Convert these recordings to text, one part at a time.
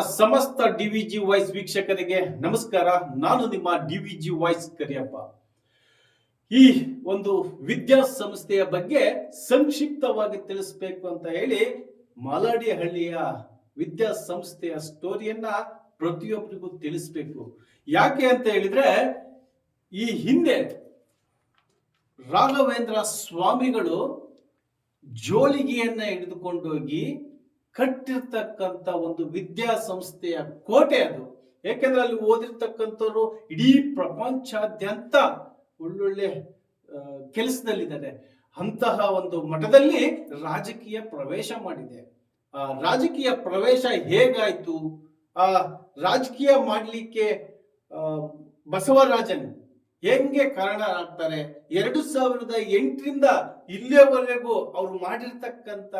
ಸಮಸ್ತ ಡಿವಿಜಿ ವಾಯ್ಸ್ ವೀಕ್ಷಕರಿಗೆ ನಮಸ್ಕಾರ. ನಾನು ನಿಮ್ಮ ಡಿವಿಜಿ ವಾಯ್ಸ್ ಕರಿಯಪ್ಪ. ಈ ಒಂದು ವಿದ್ಯಾ ಸಂಸ್ಥೆಯ ಬಗ್ಗೆ ಸಂಕ್ಷಿಪ್ತವಾಗಿ ತಿಳಿಸ್ಬೇಕು ಅಂತ ಹೇಳಿ ಮಾಲಾಡಿಯಹಳ್ಳಿಯ ವಿದ್ಯಾ ಸಂಸ್ಥೆಯ ಸ್ಟೋರಿಯನ್ನ ಪ್ರತಿಯೊಬ್ಬರಿಗೂ ತಿಳಿಸ್ಬೇಕು. ಯಾಕೆ ಅಂತ ಹೇಳಿದ್ರೆ, ಈ ಹಿಂದೆ ರಾಘವೇಂದ್ರ ಸ್ವಾಮಿಗಳು ಜೋಳಿಗೆಯನ್ನ ಹಿಡಿದುಕೊಂಡೋಗಿ ಕಟ್ಟಿರ್ತಕ್ಕಂಥ ಒಂದು ವಿದ್ಯಾಸಂಸ್ಥೆಯ ಕೋಟೆ ಅದು. ಯಾಕೆಂದ್ರೆ ಅಲ್ಲಿ ಓದಿರ್ತಕ್ಕಂಥವ್ರು ಇಡೀ ಪ್ರಪಂಚಾದ್ಯಂತ ಒಳ್ಳೊಳ್ಳೆ ಕೆಲಸದಲ್ಲಿದ್ದಾರೆ. ಅಂತಹ ಒಂದು ಮಠದಲ್ಲಿ ರಾಜಕೀಯ ಪ್ರವೇಶ ಮಾಡಿದೆ. ಆ, ರಾಜಕೀಯ ಪ್ರವೇಶ ಹೇಗಾಯ್ತು? ಆ, ರಾಜಕೀಯ ಮಾಡಲಿಕ್ಕೆ ಬಸವರಾಜನ್ ಹೆಂಗೆ ಕಾರಣ ಆಗ್ತಾರೆ ಎರಡು ಸಾವಿರದ ಎಂಟರಿಂದ ಇಲ್ಲಿಯವರೆಗೂ ಅವರು ಮಾಡಿರ್ತಕ್ಕಂಥ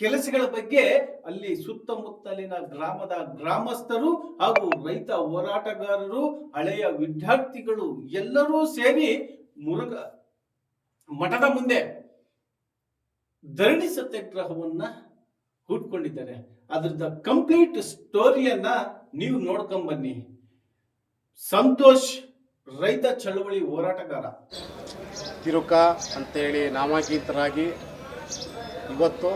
ಕೆಲಸಗಳ ಬಗ್ಗೆ ಅಲ್ಲಿ ಸುತ್ತಮುತ್ತಲಿನ ಗ್ರಾಮದ ಗ್ರಾಮಸ್ಥರು ಹಾಗೂ ರೈತ ಹೋರಾಟಗಾರರು, ಹಳೆಯ ವಿದ್ಯಾರ್ಥಿಗಳು ಎಲ್ಲರೂ ಸೇರಿ ಮುರುಗ, ಮಠದ ಮುಂದೆ ಧರಣಿ ಸತ್ಯಾಗ್ರಹವನ್ನ ಹುಟ್ಕೊಂಡಿದ್ದಾರೆ ಅದ್ರದ ಕಂಪ್ಲೀಟ್ ಸ್ಟೋರಿಯನ್ನ ನೀವು ನೋಡ್ಕೊಂಡ್ ಬನ್ನಿ. ಸಂತೋಷ್, ರೈತ ಚಳವಳಿ ಹೋರಾಟಗಾರ. ತಿರುಕ ಅಂತೇಳಿ ನಾಮಾಂಕಿತರಾಗಿ ಇವತ್ತು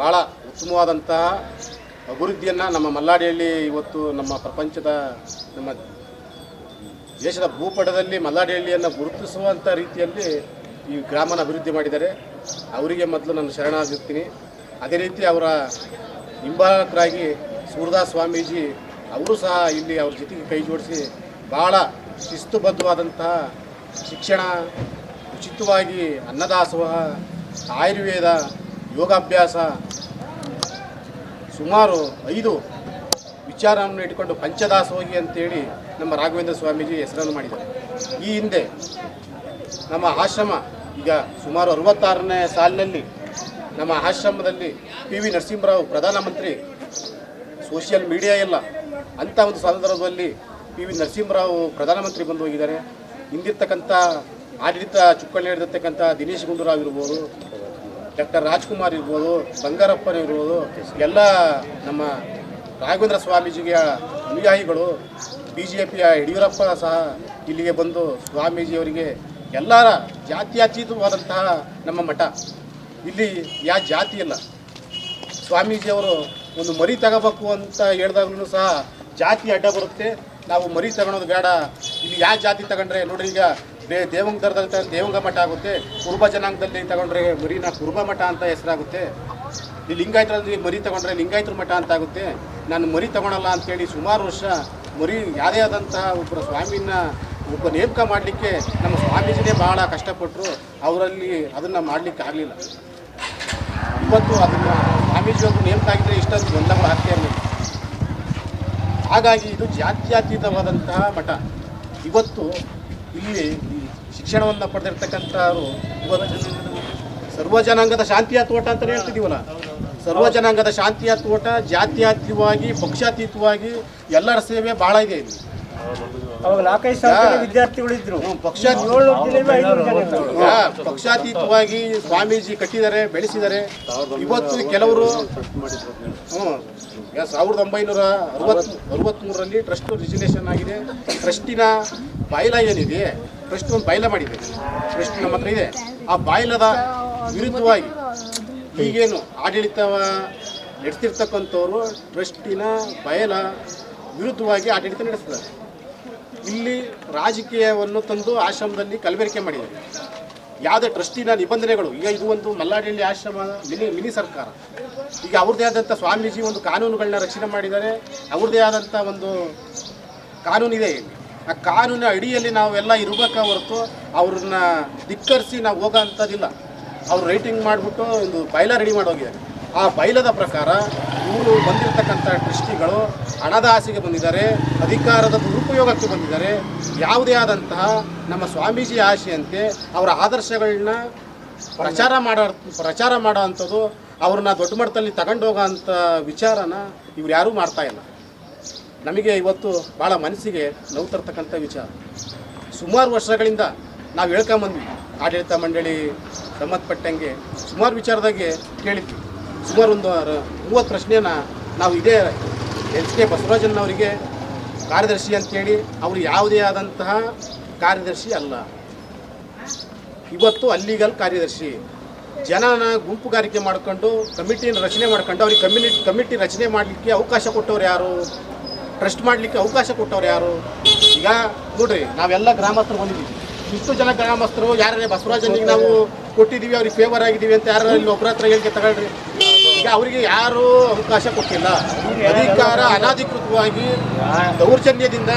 ಭಾಳ ಉತ್ತಮವಾದಂತಹ ಅಭಿವೃದ್ಧಿಯನ್ನು ನಮ್ಮ ಮಲ್ಲಾಡಿಯಲ್ಲಿ ಇವತ್ತು ನಮ್ಮ ಪ್ರಪಂಚದ ನಮ್ಮ ದೇಶದ ಭೂಪಟದಲ್ಲಿ ಮಲ್ಲಾಡಿಹಳ್ಳಿಯನ್ನು ಗುರುತಿಸುವಂಥ ರೀತಿಯಲ್ಲಿ ಈ ಗ್ರಾಮನ ಅಭಿವೃದ್ಧಿ ಮಾಡಿದ್ದಾರೆ. ಅವರಿಗೆ ಮೊದಲು ನಾನು ಶರಣಾಗಿರ್ತೀನಿ. ಅದೇ ರೀತಿ ಅವರ ಹಿಂಬಾಲಕರಾಗಿ ಸೂರದಾಸ್ ಸ್ವಾಮೀಜಿ ಅವರು ಸಹ ಇಲ್ಲಿ ಅವ್ರ ಜೊತೆಗೆ ಕೈ ಜೋಡಿಸಿ ಭಾಳ ಶಿಸ್ತುಬದ್ಧವಾದಂತಹ ಶಿಕ್ಷಣ, ಉಚಿತವಾಗಿ ಅನ್ನದಾಸೋಹ, ಆಯುರ್ವೇದ ಯೋಗಾಭ್ಯಾಸ ಸುಮಾರು ಐದು ವಿಚಾರವನ್ನು ಇಟ್ಕೊಂಡು ಪಂಚದಾಸೋಗಿ ಅಂತೇಳಿ ನಮ್ಮ ರಾಘವೇಂದ್ರ ಸ್ವಾಮೀಜಿ ಹೆಸರನ್ನು ಮಾಡಿದ್ದಾರೆ. ಈ ಹಿಂದೆ ನಮ್ಮ ಆಶ್ರಮ ಈಗ ಸುಮಾರು ಅರವತ್ತಾರನೇ ಸಾಲಿನಲ್ಲಿ ನಮ್ಮ ಆಶ್ರಮದಲ್ಲಿ ಪಿ ವಿ ನರಸಿಂಹರಾವ್ ಪ್ರಧಾನಮಂತ್ರಿ ಸೋಷಿಯಲ್ ಮೀಡಿಯಾ ಎಲ್ಲ ಅಂಥ ಒಂದು ಸಂದರ್ಭದಲ್ಲಿ ಪಿ ವಿ ನರಸಿಂಹರಾವ್ ಪ್ರಧಾನಮಂತ್ರಿ ಬಂದು ಹೋಗಿದ್ದಾರೆ. ಹಿಂದಿರ್ತಕ್ಕಂಥ ಆಡಳಿತ ಚುಕ್ಕಳ್ಳಿ ಹಿಡಿದಿರ್ತಕ್ಕಂಥ ದಿನೇಶ್ ಗುಂಡೂರಾವ್ ಇರ್ಬೋದು ಡಾಕ್ಟರ್ ರಾಜ್ಕುಮಾರ್ ಇರ್ಬೋದು, ಬಂಗಾರಪ್ಪನ ಇರ್ಬೋದು, ಎಲ್ಲ ನಮ್ಮ ರಾಘವೇಂದ್ರ ಸ್ವಾಮೀಜಿಗೆ ಅನುಯಾಯಿಗಳು ಬಿ ಜೆ ಪಿಯ ಯಡಿಯೂರಪ್ಪ ಸಹ ಇಲ್ಲಿಗೆ ಬಂದು ಸ್ವಾಮೀಜಿಯವರಿಗೆ ಎಲ್ಲರ ಜಾತ್ಯತೀತವಾದಂತಹ ನಮ್ಮ ಮಠ. ಇಲ್ಲಿ ಯಾ ಜಾತಿ ಇಲ್ಲ. ಸ್ವಾಮೀಜಿಯವರು ಒಂದು ಮರಿ ತಗೋಬೇಕು ಅಂತ ಹೇಳಿದಾಗ್ಲೂ ಸಹ ಜಾತಿ ಅಡ್ಡ ಬರುತ್ತೆ. ನಾವು ಮರಿ ತಗೊಳೋದು ಬೇಡ. ಇಲ್ಲಿ ಯಾವ ಜಾತಿ ತಗೊಂಡ್ರೆ ನೋಡ್ರಿ ಈಗ ಬೇ ದೇವಂಗ ದರದಲ್ಲಿ ದೇವಂಗ ಮಠ ಆಗುತ್ತೆ. ಕುರುಬ ಜನಾಂಗದಲ್ಲಿ ತಗೊಂಡ್ರೆ ಮರಿನ ಕುರುಬ ಮಠ ಅಂತ ಹೆಸರಾಗುತ್ತೆ. ಈ ಲಿಂಗಾಯತರಲ್ಲಿ ಮರಿ ತಗೊಂಡ್ರೆ ಲಿಂಗಾಯತರ ಮಠ ಅಂತ ಆಗುತ್ತೆ. ನಾನು ಮರಿ ತಗೊಳಲ್ಲ ಅಂತೇಳಿ ಸುಮಾರು ವರ್ಷ ಮರಿ ಯಾವುದೇ ಆದಂತಹ ಒಬ್ಬರ ಸ್ವಾಮಿನ ಒಬ್ಬ ನೇಮಕ ಮಾಡಲಿಕ್ಕೆ ನಮ್ಮ ಸ್ವಾಮೀಜಿನೇ ಭಾಳ ಕಷ್ಟಪಟ್ಟರು ಅವರಲ್ಲಿ ಅದನ್ನು ಮಾಡಲಿಕ್ಕೆ ಆಗಲಿಲ್ಲ. ಇವತ್ತು ಅದನ್ನು ಸ್ವಾಮೀಜಿ ಒಬ್ಬರು ನೇಮಕ ಆಗಿದ್ರೆ ಇಷ್ಟೊಂದು ಗೊಂದಲ ಆಗ್ತಾ ಹಾಗಾಗಿ ಇದು ಜಾತ್ಯಾತೀತವಾದಂತಹ ಮಠ. ಇವತ್ತು ಇಲ್ಲಿ ಶಿಕ್ಷಣವನ್ನು ಪಡೆದಿರ್ತಕ್ಕಂಥ ಅವರು ಸರ್ವ ಜನಾಂಗದ ಶಾಂತಿಯ ತೋಟ ಅಂತಲೇ ಹೇಳ್ತಿದ್ದೀವಲ್ಲ ಸರ್ವ ಜನಾಂಗದ ಶಾಂತಿಯ ತೋಟ ಜಾತ್ಯಾತೀತವಾಗಿ ಪಕ್ಷಾತೀತವಾಗಿ ಎಲ್ಲರ ಸೇವೆ ಭಾಳ ಇದೆ ಇಲ್ಲಿ. ವಿದ್ಯಾರ್ಥಿಗಳಿದ್ರು ಪಕ್ಷಾತೀತವಾಗಿ ಸ್ವಾಮೀಜಿ ಕಟ್ಟಿದ್ದಾರೆ ಬೆಳೆಸಿದ್ದಾರೆ. ಇವತ್ತು ಕೆಲವರು ಸಾವಿರದ ಒಂಬೈನೂರ ಅರವತ್ ಮೂರರಲ್ಲಿ ಟ್ರಸ್ಟ್ ರಿಜಿನೇಷನ್ ಆಗಿದೆ. ಟ್ರಸ್ಟಿನ ಬಾಯ್ಲ ಏನಿದೆ? ಟ್ರಸ್ಟ್ ಒಂದು ಬಾಯ್ಲ ಮಾಡಿದೆ. ಟ್ರಸ್ಟ್ ನಮ್ಮ ಹತ್ರ ಇದೆ. ಆ ಬಾಯ್ಲದ ವಿರುದ್ಧವಾಗಿ ಈಗೇನು ಆಡಳಿತವ ನಡೆಸ್ತಿರ್ತಕ್ಕಂಥವ್ರು ಟ್ರಸ್ಟಿನ ಬಯಲ ವಿರುದ್ಧವಾಗಿ ಆಡಳಿತ ನಡೆಸ್ತಾರೆ. ಇಲ್ಲಿ ರಾಜಕೀಯವನ್ನು ತಂದು ಆಶ್ರಮದಲ್ಲಿ ಕಲಬೆರಕೆ ಮಾಡಿದ್ದಾರೆ ಯಾವುದೇ ಟ್ರಸ್ಟಿನ ನಿಬಂಧನೆಗಳು, ಈಗ ಇದು ಒಂದು ಮಲ್ಲಾಡಿಹಳ್ಳಿ ಆಶ್ರಮ, ಮಿನಿ ಮಿನಿ ಸರ್ಕಾರ. ಈಗ ಅವ್ರದ್ದೇ ಆದಂಥ ಸ್ವಾಮೀಜಿ ಒಂದು ಕಾನೂನುಗಳನ್ನ ರಕ್ಷಣೆ ಮಾಡಿದ್ದಾರೆ. ಅವ್ರದ್ದೇ ಆದಂಥ ಒಂದು ಕಾನೂನಿದೆ ಇಲ್ಲಿ. ಆ ಕಾನೂನಿನ ಅಡಿಯಲ್ಲಿ ನಾವೆಲ್ಲ ಇರಬೇಕ ಹೊರತು ಅವ್ರನ್ನ ಧಿಕ್ಕರಿಸಿ ನಾವು ಹೋಗೋ ಅಂಥದ್ದಿಲ್ಲ ಅವ್ರು ರೈಟಿಂಗ್ ಮಾಡಿಬಿಟ್ಟು ಒಂದು ಬೈಲ ರೆಡಿ ಮಾಡೋಗಿದ್ದಾರೆ. ಆ ಬೈಲದ ಪ್ರಕಾರ ಇವರು ಬಂದಿರತಕ್ಕಂಥ ಟ್ರಸ್ಟಿಗಳು ಹಣದ ಆಸೆಗೆ ಬಂದಿದ್ದಾರೆ, ಅಧಿಕಾರದ ದುರುಪಯೋಗಕ್ಕೆ ಬಂದಿದ್ದಾರೆ. ಯಾವುದೇ ಆದಂತಹ ನಮ್ಮ ಸ್ವಾಮೀಜಿ ಆಶೆಯಂತೆ ಅವರ ಆದರ್ಶಗಳನ್ನ ಪ್ರಚಾರ ಮಾಡೋ ಪ್ರಚಾರ ಮಾಡೋ ಅಂಥದ್ದು ಅವ್ರನ್ನ ದೊಡ್ಡ ಮಟ್ಟದಲ್ಲಿ ತಗೊಂಡೋಗೋ ಅಂಥ ವಿಚಾರನ ಇವ್ರು ಯಾರೂ ಮಾಡ್ತಾ ಇಲ್ಲ. ನಮಗೆ ಇವತ್ತು ಭಾಳ ಮನಸ್ಸಿಗೆ ನೋವು ತರ್ತಕ್ಕಂಥ ವಿಚಾರ. ಸುಮಾರು ವರ್ಷಗಳಿಂದ ನಾವು ಹೇಳ್ಕೊಂಬಂದ್ವಿ. ಆಡಳಿತ ಮಂಡಳಿ ಸಂಬಂಧಪಟ್ಟಂಗೆ ಸುಮಾರು ವಿಚಾರದಾಗೆ ಕೇಳಿದ್ವಿ. ಸುಮಾರು ಒಂದು ಮೂವತ್ತು ಪ್ರಶ್ನೆಯನ್ನು ನಾವು ಇದೇ ಎಚ್ ಕೆ ಬಸವರಾಜನ್ನವರಿಗೆ ಕಾರ್ಯದರ್ಶಿ ಅಂತೇಳಿ ಅವರು ಯಾವುದೇ ಆದಂತಹ ಕಾರ್ಯದರ್ಶಿ ಅಲ್ಲ. ಇವತ್ತು ಅಲ್ಲಿಗಲ್ ಕಾರ್ಯದರ್ಶಿ. ಜನನ ಗುಂಪುಗಾರಿಕೆ ಮಾಡಿಕೊಂಡು ಕಮಿಟಿನ ರಚನೆ ಮಾಡ್ಕೊಂಡು ಅವ್ರಿಗೆ ಕಮ್ಯುನಿಟಿ ಕಮಿಟಿ ರಚನೆ ಮಾಡಲಿಕ್ಕೆ ಅವಕಾಶ ಕೊಟ್ಟವ್ರು ಯಾರು? ಟ್ರಸ್ಟ್ ಮಾಡಲಿಕ್ಕೆ ಅವಕಾಶ ಕೊಟ್ಟವ್ರು ಯಾರು? ಈಗ ನೋಡ್ರಿ, ನಾವೆಲ್ಲ ಗ್ರಾಮಸ್ಥರು ಬಂದಿದ್ದೀವಿ. ಇಷ್ಟು ಜನ ಗ್ರಾಮಸ್ಥರು ಯಾರೇ ಬಸವರಾಜನಿಗೆ ನಾವು ಕೊಟ್ಟಿದ್ದೀವಿ, ಅವ್ರಿಗೆ ಫೇವರ್ ಆಗಿದ್ದೀವಿ ಅಂತ ಯಾರು ಇಲ್ಲಿ ಒಬ್ಬರ ಹತ್ರ ಹೇಳಿಕೆ ತಗೊಳ್ರಿ. ಈಗ ಅವರಿಗೆ ಯಾರು ಅವಕಾಶ ಕೊಟ್ಟಿಲ್ಲ. ಅಧಿಕಾರ ಅನಾಧಿಕೃತವಾಗಿ, ದೌರ್ಜನ್ಯದಿಂದ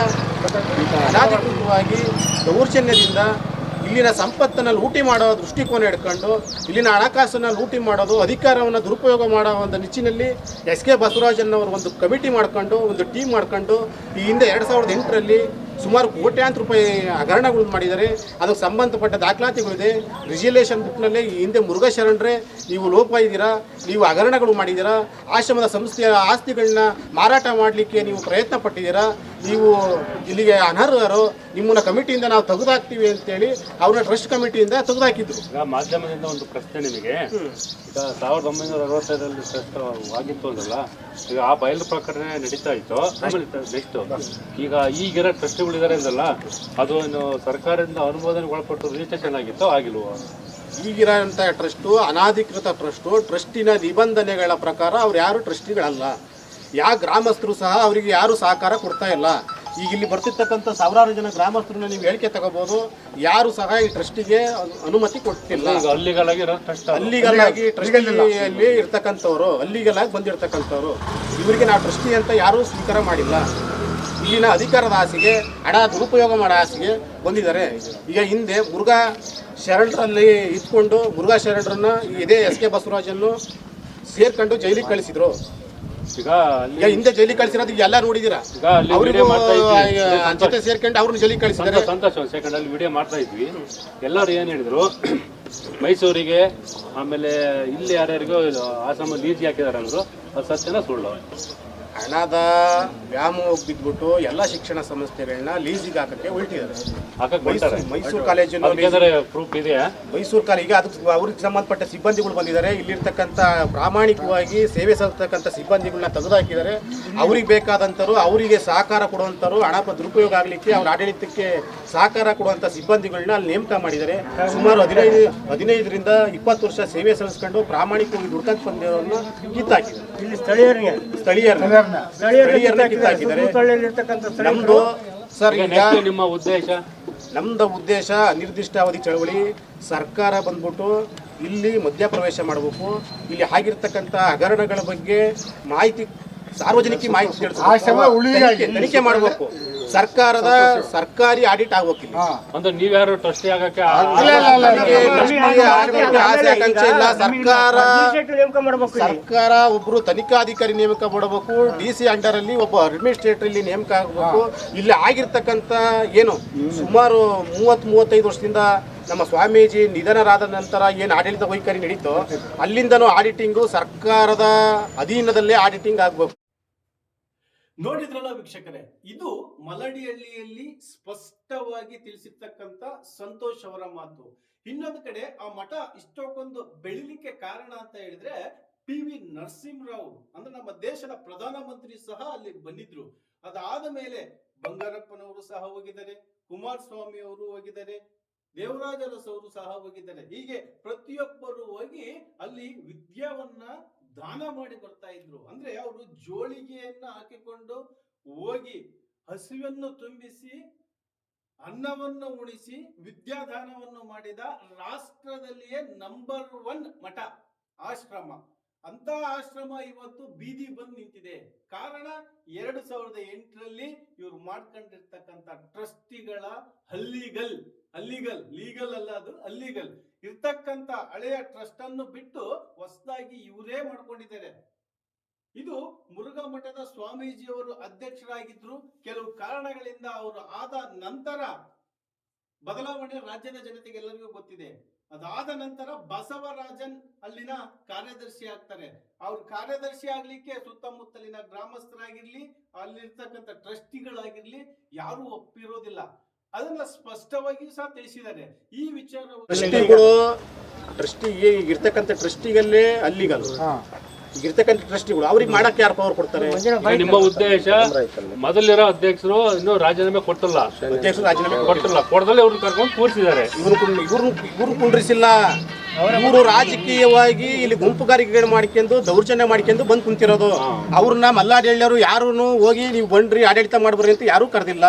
ಅನಾಧಿಕೃತವಾಗಿ ದೌರ್ಜನ್ಯದಿಂದ ಇಲ್ಲಿನ ಸಂಪತ್ತನ್ನು ಲೂಟಿ ಮಾಡೋ ದೃಷ್ಟಿಕೋನ ಇಟ್ಕೊಂಡು ಇಲ್ಲಿನ ಹಣಕಾಸನ್ನು ಲೂಟಿ ಮಾಡೋದು, ಅಧಿಕಾರವನ್ನು ದುರುಪಯೋಗ ಮಾಡೋ ಒಂದು ನಿಚ್ಚಿನಲ್ಲಿ ಎಸ್ ಕೆ ಬಸವರಾಜನ್ ಅವರು ಒಂದು ಕಮಿಟಿ ಮಾಡ್ಕೊಂಡು, ಒಂದು ಟೀಮ್ ಮಾಡ್ಕೊಂಡು ಈ ಹಿಂದೆ ಎರಡು ಸಾವಿರದ ಎಂಟರಲ್ಲಿ ಸುಮಾರು ಕೋಟ್ಯಾಂತರ ರೂಪಾಯಿ ಹಗರಣಗಳು ಮಾಡಿದ್ದಾರೆ. ಅದಕ್ಕೆ ಸಂಬಂಧಪಟ್ಟ ದಾಖಲಾತಿಗಳಿದೆ. ರಿಜಿಲೇಷನ್ ಬುಕ್ನಲ್ಲಿ ಹಿಂದೆ ಮುರುಘಾ ಶರಣರೇ, ನೀವು ಲೋಪ ಇದ್ದೀರಾ? ನೀವು ಹಗರಣಗಳು ಮಾಡಿದ್ದೀರಾ? ಆಶ್ರಮದ ಸಂಸ್ಥೆಯ ಆಸ್ತಿಗಳನ್ನ ಮಾರಾಟ ಮಾಡಲಿಕ್ಕೆ ನೀವು ಪ್ರಯತ್ನ ಪಟ್ಟಿದ್ದೀರಾ? ನೀವು ಇಲ್ಲಿಗೆ ಅನರ್ಹರು. ನಿಮ್ಮನ್ನ ಕಮಿಟಿಯಿಂದ ನಾವು ತೆಗೆದಾಕ್ತೀವಿ ಅಂತೇಳಿ ಅವ್ರನ್ನ ಟ್ರಸ್ಟ್ ಕಮಿಟಿಯಿಂದ ತೆಗೆದಾಕಿದ್ರು ಮಾಧ್ಯಮದಿಂದ ಒಂದು ಪ್ರಶ್ನೆ ನಿಮಗೆ. ಈಗ ಸಾವಿರದ ಒಂಬೈನೂರ ಅರವತ್ತೈದರಲ್ಲಿ ಟ್ರಸ್ಟ್ ಆಗಿತ್ತು ಅಂದ್ರಲ್ಲ, ಈಗ ಆ ಬಯಲು ಪ್ರಕರಣ ನಡೀತಾ ಇತ್ತು. ನೆಕ್ಸ್ಟ್ ಈಗ ಈಗಿರೋ ಟ್ರಸ್ಟ್ಗಳಿದ್ದಾರೆ ಅಂದಲ್ಲ ಅದು ಏನು ಸರ್ಕಾರದಿಂದ ಅನುಮೋದನೆ ಒಳಪಟ್ಟು ರಿಜಿಸ್ಟ್ರೇಷನ್ ಆಗಿತ್ತೋ ಆಗಿಲ್ವೋ? ಈಗಿರೋಂಥ ಟ್ರಸ್ಟು ಅನಾಧಿಕೃತ ಟ್ರಸ್ಟು ಟ್ರಸ್ಟಿನ ನಿಬಂಧನೆಗಳ ಪ್ರಕಾರ ಅವ್ರು ಯಾರು ಟ್ರಸ್ಟಿಗಳಲ್ಲ. ಯಾವ ಗ್ರಾಮಸ್ಥರು ಸಹ ಅವರಿಗೆ ಯಾರು ಸಹಕಾರ ಕೊಡ್ತಾ ಇಲ್ಲ. ಈಗ ಇಲ್ಲಿ ಬರ್ತಿರ್ತಕ್ಕಂಥ ಸಾವಿರಾರು ಜನ ಗ್ರಾಮಸ್ಥರನ್ನ ನೀವು ಹೇಳಿಕೆ ತಗೋಬಹುದು ಯಾರು ಸಹ ಈ ಟ್ರಸ್ಟಿಗೆ ಅನುಮತಿ ಕೊಡ್ತಿಲ್ಲ. ಈಗ ಅಲ್ಲಿಗಳಾಗಿ ಟ್ರಸ್ಟ್ ಅಲ್ಲಿಗಲಾಗಿ ಟ್ರಸ್ಟಿಯಲ್ಲಿ ಇರ್ತಕ್ಕಂಥವ್ರು ಅಲ್ಲಿಗಳಾಗಿ ಬಂದಿರತಕ್ಕಂಥವ್ರು ಇವರಿಗೆ ನಾವು ಟ್ರಸ್ಟಿ ಅಂತ ಯಾರು ಸ್ವೀಕಾರ ಮಾಡಿಲ್ಲ. ಇಲ್ಲಿನ ಅಧಿಕಾರದ ಆಸೆಗೆ ಹಣ ದುರುಪಯೋಗ ಮಾಡೋ ಆಸೆಗೆ ಬಂದಿದ್ದಾರೆ. ಈಗ ಹಿಂದೆ ಮುರುಘಾ ಶರಣರಲ್ಲಿ ಇದ್ಕೊಂಡು ಮುರುಘಾ ಶರಣರನ್ನ ಇದೇ ಎಸ್ ಕೆ ಬಸವರಾಜನ್ನು ಸೇರ್ಕೊಂಡು ಜೈಲಿಗೆ ಕಳಿಸಿದ್ರು. ಈಗ ಹಿಂದೆ ಜೈಲಿಗೆ ಕಳಿಸಿರೋದು ಈಗ ಎಲ್ಲ ನೋಡಿದೀರಾ? ಜೊತೆ ಸೇರ್ಕೊಂಡು ಅವ್ರನ್ನ ಜೈಲಿಗೆ ಕಳಿಸಿದ್ದಾರೆ. ಸಂತೋಷ ಸಂತೋಷ ಒಂದು ಸೆಕೆಂಡ್ ಅಲ್ಲಿ ವಿಡಿಯೋ ಮಾಡ್ತಾ ಇದ್ವಿ. ಎಲ್ಲರೂ ಏನು ಹೇಳಿದ್ರು? ಮೈಸೂರಿಗೆ ಆಮೇಲೆ ಇಲ್ಲಿ ಯಾರ್ಯಾರಿಗೋ ಆಸಾಮಲ್ಲಿ ಈಜಿ ಹಾಕಿದಾರೆ ಅಂದ್ರು. ಅದು ಸತ್ಯನ ಸುಳ್ಳು. ಹಣದ ವ್ಯಾಮೋಹ ಬಿದ್ಬಿಟ್ಟು ಎಲ್ಲ ಶಿಕ್ಷಣ ಸಂಸ್ಥೆಗಳನ್ನ ಲೀಸಿಗೆ ಹಾಕಕ್ಕೆ ಹೊರಟಿದ್ದಾರೆ ಮೈಸೂರು ಕಾಲೇಜಿನ ಪ್ರೂಫ್ ಇದೆ ಮೈಸೂರು ಕಾಲೇಜಿಗೆ ಅದಕ್ಕೆ ಅವ್ರಿಗೆ ಸಂಬಂಧಪಟ್ಟ ಸಿಬ್ಬಂದಿಗಳು ಬಂದಿದ್ದಾರೆ. ಇಲ್ಲಿರ್ತಕ್ಕಂಥ ಪ್ರಾಮಾಣಿಕವಾಗಿ ಸೇವೆ ಸಲ್ಲಿಸ್ತಕ್ಕಂಥ ಸಿಬ್ಬಂದಿಗಳನ್ನ ತೆಗೆದುಹಾಕಿದ್ದಾರೆ. ಅವ್ರಿಗೆ ಬೇಕಾದಂಥವ್ರು ಅವರಿಗೆ ಸಹಕಾರ ಕೊಡುವಂಥವ್ರು ಹಣ ದುರುಪಯೋಗ ಆಗಲಿಕ್ಕೆ ಅವ್ರ ಆಡಳಿತಕ್ಕೆ ಸಹಕಾರ ಕೊಡುವಂಥ ಸಿಬ್ಬಂದಿಗಳನ್ನ ಅಲ್ಲಿ ನೇಮಕ ಮಾಡಿದ್ದಾರೆ. ಸುಮಾರು ಹದಿನೈದು ಹದಿನೈದರಿಂದ ಇಪ್ಪತ್ತು ವರ್ಷ ಸೇವೆ ಸಲ್ಲಿಸ್ಕೊಂಡು ಪ್ರಾಮಾಣಿಕವಾಗಿ ದುಡ್ಕಂತ ಬಂದಿರೋರನ್ನ ಕಿತ್ತಾಕಿದ್ದಾರೆ. ಇಲ್ಲಿ ಸ್ಥಳೀಯರಿಗೆ? ಸ್ಥಳೀಯರನ್ನ. ಸ್ಥಳೀಯರನ್ನ. ಸ್ಥಳೀಯರಿಗೆ ಕಿತ್ತಾಕಿದ್ದಾರೆ. ನಮ್ದು ಸರ್ ನಿಮ್ಮ ಉದ್ದೇಶ? ನಮ್ದು ಉದ್ದೇಶ ಅನಿರ್ದಿಷ್ಟಾವಧಿ ಚಳವಳಿ ಸರ್ಕಾರ ಬಂದ್ಬಿಟ್ಟು ಇಲ್ಲಿ ಮಧ್ಯಪ್ರವೇಶ ಮಾಡಬೇಕು. ಇಲ್ಲಿ ಆಗಿರ್ತಕ್ಕಂಥ ಹಗರಣಗಳ ಬಗ್ಗೆ ಮಾಹಿತಿ ಸಾರ್ವಜನಿಕ ಮಾಹಿತಿ ತಿಳಿಸ್ಬೇಕು. ತನಿಖೆ- ತನಿಖೆ ಮಾಡಬೇಕು. ಸರ್ಕಾರದ ಸರ್ಕಾರಿ ಆಡಿಟ್ ಆಗ್ಬೇಕು. ಇಲ್ಲಿ. ಅಂದ್ರೆ ನೀವ್ಯಾರು ಟ್ರಸ್ಟಿ ಆಗಕ್ಕೆ ಆಸೆ ಆಕಾಂಕ್ಷೆ ಇಲ್ಲ ಸರ್ಕಾರ. ಸರ್ಕಾರ ಒಬ್ರು ತನಿಖಾಧಿಕಾರಿ ನೇಮಕ ಮಾಡಬೇಕು ಡಿ ಸಿ ಅಂಡರ್ ಅಲ್ಲಿ ಒಬ್ಬ ಅಡ್ಮಿನಿಸ್ಟ್ರೇಟರ್ ಇಲ್ಲಿ ನೇಮಕ ಆಗಬೇಕು. ಇಲ್ಲಿ ಆಗಿರ್ತಕ್ಕಂಥ ಏನು ಸುಮಾರು ಮೂವತ್ ಮೂವತ್ತೈದು ವರ್ಷದಿಂದ ನಮ್ಮ ಸ್ವಾಮೀಜಿ ನಿಧನರಾದ ನಂತರ ಏನು ಆಡಳಿತ ವೈಖರಿ ನಡೀತೋ ಅಲ್ಲಿಂದನೂ ಆಡಿಟಿಂಗು ಸರ್ಕಾರದ ಅಧೀನದಲ್ಲೇ ಆಡಿಟಿಂಗ್ ಆಗಬೇಕು. ನೋಡಿದ್ರಲ್ಲ ವೀಕ್ಷಕರೇ, ಇದು ಮಲಡಿಹಳ್ಳಿಯಲ್ಲಿ ಸ್ಪಷ್ಟವಾಗಿ ತಿಳಿಸಿರ್ತಕ್ಕಂಥ ಸಂತೋಷ್ ಅವರ ಮಾತು. ಇನ್ನೊಂದು ಕಡೆ ಆ ಮಠ ಇಷ್ಟಕ್ಕೊಂದು ಬೆಳಿಲಿಕ್ಕೆ ಕಾರಣ ಅಂತ ಹೇಳಿದ್ರೆ ಪಿ ವಿ ನರಸಿಂಹರಾವ್ ಅಂದ್ರೆ ನಮ್ಮ ದೇಶದ ಪ್ರಧಾನಮಂತ್ರಿ ಸಹ ಅಲ್ಲಿ ಬಂದಿದ್ರು. ಅದಾದ ಮೇಲೆ ಬಂಗಾರಪ್ಪನವರು ಸಹ ಹೋಗಿದ್ದಾರೆ, ಕುಮಾರಸ್ವಾಮಿ ಅವರು ಹೋಗಿದ್ದಾರೆ ದೇವರಾಜ ಅರಸು ಅವರು ಸಹ ಹೋಗಿದ್ದಾರೆ. ಹೀಗೆ ಪ್ರತಿಯೊಬ್ಬರು ಹೋಗಿ ಅಲ್ಲಿ ವಿದ್ಯಾವನ್ನ ದಾನ ಮಾಡಿ ಬರ್ತಾ ಇದ್ರು. ಅಂದ್ರೆ ಅವರು ಜೋಳಿಗೆಯನ್ನ ಹಾಕಿಕೊಂಡು ಹೋಗಿ ಹಸಿವನ್ನು ತುಂಬಿಸಿ, ಅನ್ನವನ್ನು ಉಣಿಸಿ, ವಿದ್ಯಾದಾನವನ್ನು ಮಾಡಿದ ರಾಷ್ಟ್ರದಲ್ಲಿಯೇ ನಂಬರ್ ಒನ್ ಮಠ, ಆಶ್ರಮ. ಅಂತ ಆಶ್ರಮ ಇವತ್ತು ಬೀದಿ ಬಂದ್ ನಿಂತಿದೆ. ಕಾರಣ ಎರಡು ಸಾವಿರದ ಎಂಟರಲ್ಲಿ ಇವ್ರು ಮಾಡ್ಕೊಂಡಿರ್ತಕ್ಕಂಥ ಟ್ರಸ್ಟಿಗಳ ಹಲ್ಲಿಗಲ್ ಅಲ್ಲಿಗಲ್ ಲೀಗಲ್ ಅಲ್ಲ ಅದು ಅಲ್ಲಿಗಲ್ ಇರ್ತಕ್ಕಂಥ ಹಳೆಯ ಟ್ರಸ್ಟ್ ಅನ್ನು ಬಿಟ್ಟು ಹೊಸದಾಗಿ ಇವರೇ ಮಾಡ್ಕೊಂಡಿದ್ದಾರೆ. ಇದು ಮುರುಘಾ ಮಠದ ಸ್ವಾಮೀಜಿಯವರು ಅಧ್ಯಕ್ಷರಾಗಿದ್ರು. ಕೆಲವು ಕಾರಣಗಳಿಂದ ಅವರು ಆದ ನಂತರ ಬದಲಾವಣೆ ರಾಜ್ಯದ ಜನತೆಗೆ ಎಲ್ಲರಿಗೂ ಗೊತ್ತಿದೆ. ಅದಾದ ನಂತರ ಬಸವರಾಜನ್ ಅಲ್ಲಿನ ಕಾರ್ಯದರ್ಶಿ ಆಗ್ತಾರೆ. ಅವ್ರ ಕಾರ್ಯದರ್ಶಿ ಆಗ್ಲಿಕ್ಕೆ ಸುತ್ತಮುತ್ತಲಿನ ಗ್ರಾಮಸ್ಥರಾಗಿರ್ಲಿ, ಅಲ್ಲಿರ್ತಕ್ಕಂಥ ಟ್ರಸ್ಟಿಗಳಾಗಿರ್ಲಿ ಯಾರು ಒಪ್ಪಿರೋದಿಲ್ಲ. ಅದನ್ನ ಸ್ಪಷ್ಟವಾಗಿ ಸಹ ತಿಳಿಸಿದ್ದಾರೆ. ಈ ವಿಚಾರ ಟ್ರಸ್ಟಿಗಳು ಟ್ರಸ್ಟಿ ಈಗ ಇರ್ತಕ್ಕಂಥ ಟ್ರಸ್ಟಿಗಲ್ಲೇ ಅಲ್ಲಿಗಲ್ಲ ಇರ್ತಕ್ಕಂಥ ಟ್ರಸ್ಟಿಗಳು ಅವ್ರಿಗೆ ಮಾಡಕ್ಕೆ ಯಾರು ಪವರ್ ಕೊಡ್ತಾರೆ? ನಿಮ್ಮ ಉದ್ದೇಶ ಮೊದಲಿರೋ ಅಧ್ಯಕ್ಷರು ಇನ್ನು ರಾಜೀನಾಮೆ ಕೊಟ್ಟಲ್ಲ. ಅಧ್ಯಕ್ಷರು ರಾಜೀನಾಮೆ ಕೊಟ್ಟಿಲ್ಲ. ಕೊಡದಲ್ಲೇ ಅವ್ರನ್ನ ಕರ್ಕೊಂಡು ಕೂರಿಸಿದ್ದಾರೆ. ಇವರು ಇವ್ರು ಇವ್ರು ಕುಂಡ್ರಿಸಿಲ್ಲ. ಇವರು ರಾಜಕೀಯವಾಗಿ ಇಲ್ಲಿ ಗುಂಪುಗಾರಿಕೆಗಳು ಮಾಡ್ಕೊಂಡು ದೌರ್ಜನ್ಯ ಮಾಡ್ಕೊಂಡು ಬಂದು ಕುಂತಿರೋದು. ಅವ್ರನ್ನ ಮಲ್ಲಾಡಳ್ಳಿಯವರು ಯಾರು ಹೋಗಿ ನೀವು ಬಂಡ್ರಿ ಆಡಳಿತ ಮಾಡ್ಬರ್ರಿ ಅಂತ ಯಾರೂ ಕರೆದಿಲ್ಲ.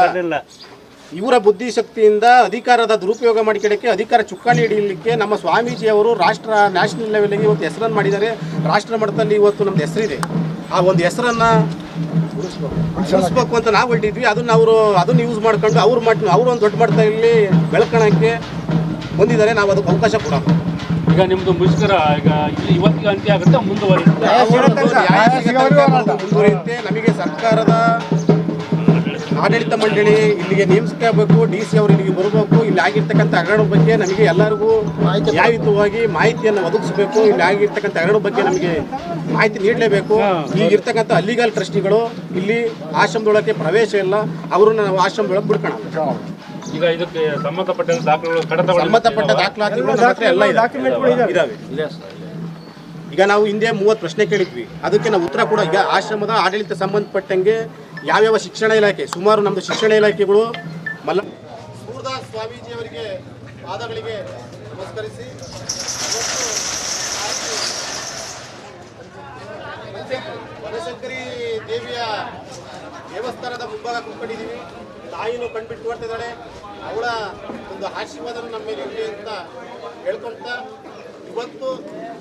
ಇವರ ಬುದ್ಧಿಶಕ್ತಿಯಿಂದ ಅಧಿಕಾರದ ದುರುಪಯೋಗ ಮಾಡಿಕೊಳ್ಳಕ್ಕೆ ಅಧಿಕಾರ ಚುಕ್ಕಾಣಿ ಹಿಡಿಯಲಿಕ್ಕೆ ನಮ್ಮ ಸ್ವಾಮೀಜಿ ಅವರು ರಾಷ್ಟ್ರ ನ್ಯಾಷನಲ್ ಲೆವೆಲ್ಗೆ ಇವತ್ತು ಹೆಸರನ್ನು ಮಾಡಿದ್ದಾರೆ. ರಾಷ್ಟ್ರ ಮಟ್ಟದಲ್ಲಿ ಇವತ್ತು ನಮ್ಮದು ಹೆಸರಿದೆ. ಆ ಒಂದು ಹೆಸರನ್ನು ಉಳಿಸ್ಬೇಕು ಅಂತ ನಾವು ಹೊರಟಿದ್ವಿ ಅದನ್ನ ಅವರು ಅದನ್ನು ಯೂಸ್ ಮಾಡ್ಕೊಂಡು ಅವ್ರು ಮಾಡಿ ಅವರು ಒಂದು ದೊಡ್ಡ ಮಟ್ಟದಲ್ಲಿ ಬೆಳ್ಕೊಳಕ್ಕೆ ಬಂದಿದ್ದಾರೆ. ನಾವು ಅದಕ್ಕೆ ಅವಕಾಶ ಕೊಡೋದು. ಈಗ ನಿಮ್ಮದು ಮುಷ್ಕರ ಈಗ ಇವತ್ತಿಗೆ ಅಂತ್ಯ ಆಗುತ್ತೆ ಮುಂದುವರಿಯುತ್ತೆ? ಮುಂದುವರಿಯುತ್ತೆ. ನಮಗೆ ಸರ್ಕಾರದ ಆಡಳಿತ ಮಂಡಳಿ ಇಲ್ಲಿಗೆ ನೇಮಿಸ್ಕೋಬೇಕು ಡಿ ಸಿ ಅವರು ಇಲ್ಲಿಗೆ ಬರಬೇಕು ಇಲ್ಲಿ ಆಗಿರ್ತಕ್ಕಂಥ ಹಗರಣ ಬಗ್ಗೆ ನಮಗೆ ಎಲ್ಲರಿಗೂ ನ್ಯಾಯಯುತವಾಗಿ ಮಾಹಿತಿಯನ್ನು ಒದಗಿಸಬೇಕು. ಇಲ್ಲಿ ಆಗಿರ್ತಕ್ಕಂಥ ಹಗರಣ ಬಗ್ಗೆ ನಮಗೆ ಮಾಹಿತಿ ನೀಡಲೇಬೇಕು. ಈಗಿರ್ತಕ್ಕಂಥ ಅಲ್ಲಿಗಾಲ್ ಅಲ್ಲಿಗಲ್ ಟ್ರಸ್ಟಿಗಳು ಇಲ್ಲಿ ಆಶ್ರಮದೊಳಗೆ ಪ್ರವೇಶ ಇಲ್ಲ. ಅವರನ್ನ ನಾವು ಆಶ್ರಮದೊಳಗೆ ಬಿಡ್ಕೋಣ ಈಗ ಇದಕ್ಕೆ ಸಂಬಂಧಪಟ್ಟ ದಾಖಲೆಗಳು ಸಂಬಂಧಪಟ್ಟ ದಾಖಲಾತಿಗಳು ಎಲ್ಲ ಇದೆ. ಇದಾವೆ. ಈಗ ನಾವು ಹಿಂದೆ ಮೂವತ್ತು ಪ್ರಶ್ನೆ ಕೇಳಿದ್ವಿ. ಅದಕ್ಕೆ ನಾವು ಉತ್ತರ ಕೂಡ ಈಗ ಆಶ್ರಮದ ಆಡಳಿತ ಸಂಬಂಧಪಟ್ಟಂಗೆ ಯಾವ್ಯಾವ ಶಿಕ್ಷಣ ಇಲಾಖೆ, ಸುಮಾರು ನಮ್ಮದು ಶಿಕ್ಷಣ ಇಲಾಖೆಗಳು ಮಲ್ಲ ಸೂರ್ದಾಸ್ ಸ್ವಾಮೀಜಿ ಅವರಿಗೆ ಪಾದಗಳಿಗೆ ನಮಸ್ಕರಿಸಿ. ಬನಶಂಕರಿ ದೇವಿಯ ದೇವಸ್ಥಾನದ ಮುಂಭಾಗ ಕುತ್ಕೊಂಡಿದ್ದೀವಿ. ತಾಯಿನೂ ಕಣ್ಬಿಟ್ಟು ಬರ್ತಿದ್ದಾಳೆ ಅವಳ ಒಂದು ಆಶೀರ್ವಾದ ನಮ್ಮ ಮೇಲೆ ಇರಲಿ ಅಂತ ಹೇಳ್ಕೊಳ್ತಾ ಇವತ್ತು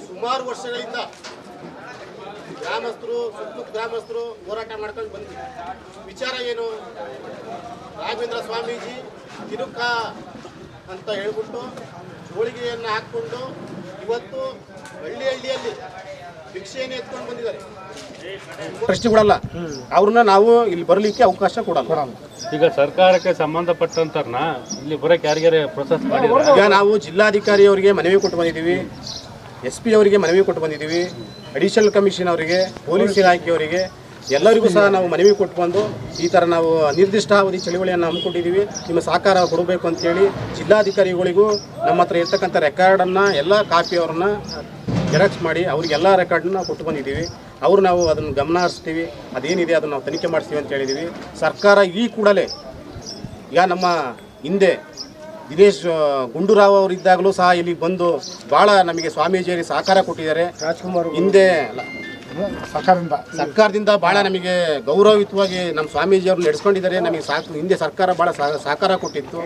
ಸುಮಾರು ವರ್ಷಗಳಿಂದ ಗ್ರಾಮಸ್ಥರು ಸುತ್ತಮುತ್ತ ಗ್ರಾಮಸ್ಥರು ಹೋರಾಟ ಮಾಡ್ಕೊಂಡು ಬಂದ್ವಿ. ವಿಚಾರ ಏನು? ರಾಘವೇಂದ್ರ ಸ್ವಾಮೀಜಿ ತಿರುಕ ಅಂತ ಹೇಳ್ಬಿಟ್ಟು ಹೋಳಿಗೆಯನ್ನು ಹಾಕ್ಕೊಂಡು ಇವತ್ತು ಹಳ್ಳಿ ಹಳ್ಳಿಯಲ್ಲಿ ಭಿಕ್ಷೆಯನ್ನು ಎತ್ಕೊಂಡು ಬಂದಿದ್ದಾರೆ. ಪ್ರಶ್ನೆ ಕೊಡಲ್ಲ. ಅವ್ರನ್ನ ನಾವು ಇಲ್ಲಿ ಬರಲಿಕ್ಕೆ ಅವಕಾಶ ಕೊಡಲ್ಲ. ಈಗ ಸರ್ಕಾರಕ್ಕೆ ಸಂಬಂಧಪಟ್ಟಂತರ್ನ ಇಲ್ಲಿ ಬರಕ್ಕೆ ಯಾರಿಗಾರ ಪ್ರೊಸೆಸ್ ಮಾಡಿದ್ರೆ? ಈಗ ನಾವು ಜಿಲ್ಲಾಧಿಕಾರಿಯವರಿಗೆ ಮನವಿ ಕೊಟ್ಟು ಬಂದಿದ್ದೀವಿ ಎಸ್ ಪಿ ಅವರಿಗೆ ಮನವಿ ಕೊಟ್ಟು ಬಂದಿದ್ದೀವಿ. ಅಡಿಷನಲ್ ಕಮಿಷನ್ ಅವರಿಗೆ ಪೊಲೀಸ್ ಇಲಾಖೆಯವರಿಗೆ ಎಲ್ಲರಿಗೂ ಸಹ ನಾವು ಮನವಿ ಕೊಟ್ಟು ಬಂದು ಈ ಥರ ನಾವು ನಿರ್ದಿಷ್ಟ ಅವಧಿ ಚಳವಳಿಯನ್ನು ಹಮ್ಮಿಕೊಂಡಿದ್ದೀವಿ. ನಿಮ್ಮ ಸಹಕಾರ ಕೊಡಬೇಕು ಅಂತೇಳಿ ಜಿಲ್ಲಾಧಿಕಾರಿಗಳಿಗೂ ನಮ್ಮ ಹತ್ರ ಇರ್ತಕ್ಕಂಥ ರೆಕಾರ್ಡನ್ನು ಎಲ್ಲ ಕಾಪಿ ಅವ್ರನ್ನ ಜೆರಾಕ್ಸ್ ಮಾಡಿ ಅವ್ರಿಗೆಲ್ಲ ರೆಕಾರ್ಡನ್ನ ಕೊಟ್ಟು ಬಂದಿದ್ದೀವಿ. ಅವ್ರು ನಾವು ಅದನ್ನು ಗಮನ ಹರಿಸ್ತೀವಿ. ಅದೇನಿದೆ ಅದನ್ನು ನಾವು ತನಿಖೆ ಮಾಡಿಸ್ತೀವಿ ಅಂತ ಹೇಳಿದ್ದೀವಿ. ಸರ್ಕಾರ ಈ ಕೂಡಲೇ ಈಗ ನಮ್ಮ ಹಿಂದೆ ದಿನೇಶ್ ಗುಂಡೂರಾವ್ ಅವರಿದ್ದಾಗಲೂ ಸಹ ಇಲ್ಲಿ ಬಂದು ಭಾಳ ನಮಗೆ ಸ್ವಾಮೀಜಿಯವರಿಗೆ ಸಹಕಾರ ಕೊಟ್ಟಿದ್ದಾರೆ. ರಾಜ್ಕುಮಾರ್ ಹಿಂದೆ ಸರ್ಕಾರದಿಂದ. ಸರ್ಕಾರದಿಂದ ಭಾಳ ನಮಗೆ ಗೌರವಯುತವಾಗಿ ನಮ್ಮ ಸ್ವಾಮೀಜಿಯವರು ನಡೆಸ್ಕೊಂಡಿದ್ದಾರೆ. ನಮಗೆ ಸಾಕು ಹಿಂದೆ ಸರ್ಕಾರ ಭಾಳ ಸಹ- ಸಹಕಾರ ಕೊಟ್ಟಿತ್ತು.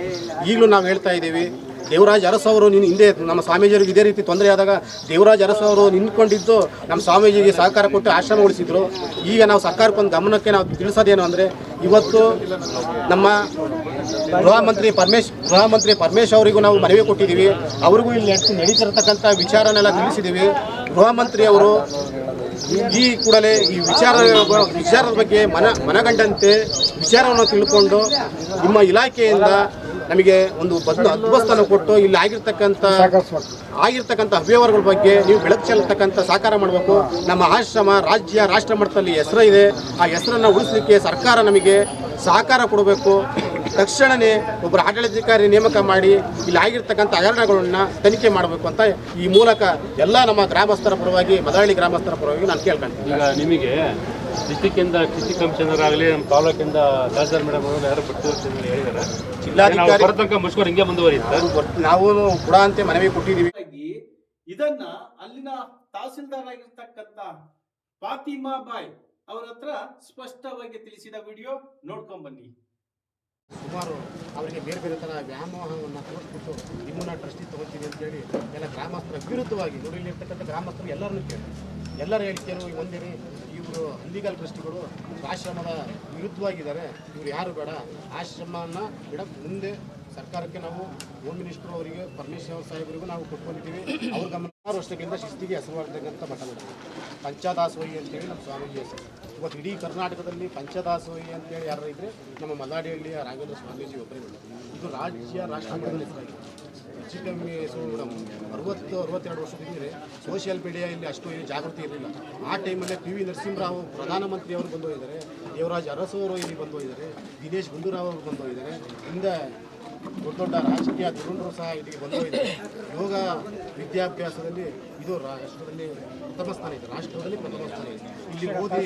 ಈಗಲೂ ನಾವು ಹೇಳ್ತಾ ಇದ್ದೀವಿ ದೇವರಾಜ್ ಅರಸ್ ಅವರು ನಿನ್ನ ಹಿಂದೆ ನಮ್ಮ ಸ್ವಾಮೀಜಿಯವರಿಗೆ ಇದೇ ರೀತಿ ತೊಂದರೆ ಆದಾಗ ದೇವರಾಜ್ ಅರಸ್ ಅವರು ನಿಂತ್ಕೊಂಡಿದ್ದು ನಮ್ಮ ಸ್ವಾಮೀಜಿಗೆ ಸಹಕಾರ ಕೊಟ್ಟು ಆಶ್ರಮ ಉಳಿಸಿದ್ರು ಈಗ ನಾವು ಸರ್ಕಾರಕ್ಕೊಂದು ಗಮನಕ್ಕೆ ನಾವು ತಿಳಿಸೋದೇನು ಅಂದರೆ ಇವತ್ತು ನಮ್ಮ ಗೃಹ ಮಂತ್ರಿ ಪರಮೇಶ್, ಗೃಹ ಮಂತ್ರಿ ಪರಮೇಶ್ ಅವರಿಗೂ ನಾವು ಮನವಿ ಕೊಟ್ಟಿದ್ದೀವಿ. ಅವರಿಗೂ ಇಲ್ಲಿ ನಡೀತಿರತಕ್ಕಂಥ ವಿಚಾರನೆಲ್ಲ ತಿಳಿಸಿದ್ದೀವಿ. ಗೃಹ ಮಂತ್ರಿ ಅವರು ಈ ಕೂಡಲೇ ಈ ವಿಚಾರ, ವಿಚಾರದ ಬಗ್ಗೆ ಮನ, ಮನಗಂಡಂತೆ ವಿಚಾರವನ್ನು ತಿಳ್ಕೊಂಡು ನಿಮ್ಮ ಇಲಾಖೆಯಿಂದ ನಮಗೆ ಒಂದು ಬದ್ಧ ಅದ್ಭುತನ ಕೊಟ್ಟು ಇಲ್ಲಿ ಆಗಿರ್ತಕ್ಕಂಥ ಆಗಿರ್ತಕ್ಕಂಥ ಅವ್ಯವಹಾರಗಳ ಬಗ್ಗೆ ನೀವು ಬೆಳಕು ಚೆಲ್ಲತಕ್ಕಂಥ ಸಹಕಾರ ಮಾಡಬೇಕು. ನಮ್ಮ ಆಶ್ರಮ, ರಾಜ್ಯ, ರಾಷ್ಟ್ರ ಮಟ್ಟದಲ್ಲಿ ಹೆಸರು ಇದೆ. ಆ ಹೆಸರನ್ನು ಉಳಿಸಲಿಕ್ಕೆ ಸರ್ಕಾರ ನಮಗೆ ಸಹಕಾರ ಕೊಡಬೇಕು. ತಕ್ಷಣವೇ ಒಬ್ಬರು ಆಡಳಿತಾಧಿಕಾರಿ ನೇಮಕ ಮಾಡಿ ಇಲ್ಲಿ ಆಗಿರ್ತಕ್ಕಂಥ ಹಗರಣಗಳನ್ನ ತನಿಖೆ ಮಾಡಬೇಕು ಅಂತ ಈ ಮೂಲಕ ಎಲ್ಲ ನಮ್ಮ ಗ್ರಾಮಸ್ಥರ ಪರವಾಗಿ ಮದಹಳ್ಳಿ ಗ್ರಾಮಸ್ಥರ ಪರವಾಗಿ ನಾನು ಕೇಳ್ಕೊಂತೀನಿ. ಈಗ ನಿಮಗೆ ಡಿಸ್ಟಿಕ್ಕಿಂದ ಕೃಷಿ ಕಮಿಷನರ್ ಆಗಲಿ ನಮ್ಮ ತಾಲೂಕಿಂದ ತಹಸೀಲ್ದಾರ್ ಮೇಡಮ್ ಅವರು ಯಾರು ಬರ್ತೀವಿ ಅಂತ ಹೇಳಿದ್ದಾರೆ ಜಿಲ್ಲಾಧಿಕಾರಿ- ಬರತಕ್ಕ ಮುಷ್ಕರ ಹಿಂಗೆ ಮುಂದುವರಿಯುತ್ತೆ. ನಾವು ಕೂಡ ಅಂತ ಮನವಿ ಕೊಟ್ಟಿದ್ದೀವಿ. ಇದನ್ನ ಅಲ್ಲಿನ ತಹಸೀಲ್ದಾರ್ ಆಗಿರ್ತಕ್ಕಂಥ ಫಾತಿಮಾ ಬಾಯ್ ಅವರ ಹತ್ರ ಸ್ಪಷ್ಟವಾಗಿ ತಿಳಿಸಿದ ವಿಡಿಯೋ ನೋಡ್ಕೊಂಡ್ ಬನ್ನಿ. ಸುಮಾರು ಅವರಿಗೆ ಬೇರೆ ಬೇರೆ ಥರ ವ್ಯಾಮೋಹವನ್ನು ತೋರಿಸ್ಬಿಟ್ಟು ನಿಮ್ಮನ್ನ ಟ್ರಸ್ಟಿ ತಗೋತೀವಿ ಅಂತೇಳಿ ಎಲ್ಲ ಗ್ರಾಮಸ್ಥರ ವಿರುದ್ಧವಾಗಿ ನೋಡಿ ಇಲ್ಲಿರ್ತಕ್ಕಂಥ ಗ್ರಾಮಸ್ಥರು ಎಲ್ಲರನ್ನೂ ಕೇಳಿ. ಎಲ್ಲರ ಹೇಳಿಕೆಯನ್ನು ಒಂದೇನೆ ಇವರು ಅಲ್ಲಿಗಲ್ ಟ್ರಸ್ಟಿಗಳು ಆಶ್ರಮದ ವಿರುದ್ಧವಾಗಿದ್ದಾರೆ. ಇವರು ಯಾರು ಬೇಡ, ಆಶ್ರಮನ ಬಿಡಕ್ಕೆ ಮುಂದೆ ಸರ್ಕಾರಕ್ಕೆ ನಾವು ಹೋಮ್ ಮಿನಿಸ್ಟರ್ ಅವರಿಗೆ, ಪರಮೇಶ್ವರ್ ಸಾಹೇಬರಿಗೂ ನಾವು ಕೊಟ್ಕೊಂಡಿದ್ದೀವಿ. ಅವ್ರ ಗಮನ ಹೆಸರು ವರ್ಷಗಳಿಂದ ಶಿಸ್ತಿಗೆ ಹೆಸರುವಾಗತಕ್ಕಂಥ ಮಠಗಳು ಅಂತ ಅಂತೇಳಿ ನಮ್ಮ ಸ್ವಾಮೀಜಿ ಹೆಸರು. ಇವತ್ತು ಇಡೀ ಕರ್ನಾಟಕದಲ್ಲಿ ಪಂಚದಾಸೋಹಿ ಅಂತೇಳಿ ಯಾರು ಇದ್ರೆ ನಮ್ಮ ಮಲ್ಲಾಡಿಹಳ್ಳಿಯ ರಾಘವೇಂದ್ರ ಸ್ವಾಮೀಜಿ ಒಬ್ಬರೇ ಇದ್ದಾರೆ. ಇದು ರಾಜ್ಯ ರಾಷ್ಟ್ರಮಟ್ಟದಲ್ಲಿ ಮಟ್ಟದ ಹೆಸರಾಗಿದೆ. ಹೆಚ್ಚು ಕಮ್ಮಿ ಸೊ ಅರವತ್ತು, ಅರವತ್ತೆರಡು ವರ್ಷದ ಹಿಂದೆ ಸೋಷಿಯಲ್ ಮೀಡಿಯಾ ಇಲ್ಲಿ ಅಷ್ಟು ಏನು ಜಾಗೃತಿ ಇರಲಿಲ್ಲ. ಆ ಟೈಮಲ್ಲಿ ಪಿ ವಿ ನರಸಿಂಹರಾವ್ ಪ್ರಧಾನಮಂತ್ರಿ ಅವರು ಬಂದು ಹೋಗಿದ್ದಾರೆ. ದೇವರಾಜ್ ಅರಸು ಅವರು ಇಲ್ಲಿ ಬಂದು ಹೋಗಿದ್ದಾರೆ. ದಿನೇಶ್ ಗುಂಡೂರಾವ್ ಅವರು ಬಂದು ಹೋಗಿದ್ದಾರೆ. ಹಿಂದೆ ದೊಡ್ಡ ದೊಡ್ಡ ರಾಜಕೀಯ ಧುರುಂಡರು ಸಹ ಇಲ್ಲಿಗೆ ಬಂದು ಹೋಗಿದ್ದಾರೆ. ಯೋಗ ವಿದ್ಯಾಭ್ಯಾಸದಲ್ಲಿ ಇದು ರಾಷ್ಟ್ರದಲ್ಲಿ ಪ್ರಥಮ ಸ್ಥಾನ ಇದೆ. ರಾಷ್ಟ್ರದಲ್ಲಿ ಪ್ರಥಮ ಸ್ಥಾನ ಇದೆ. ಇಲ್ಲಿ ಓದಿ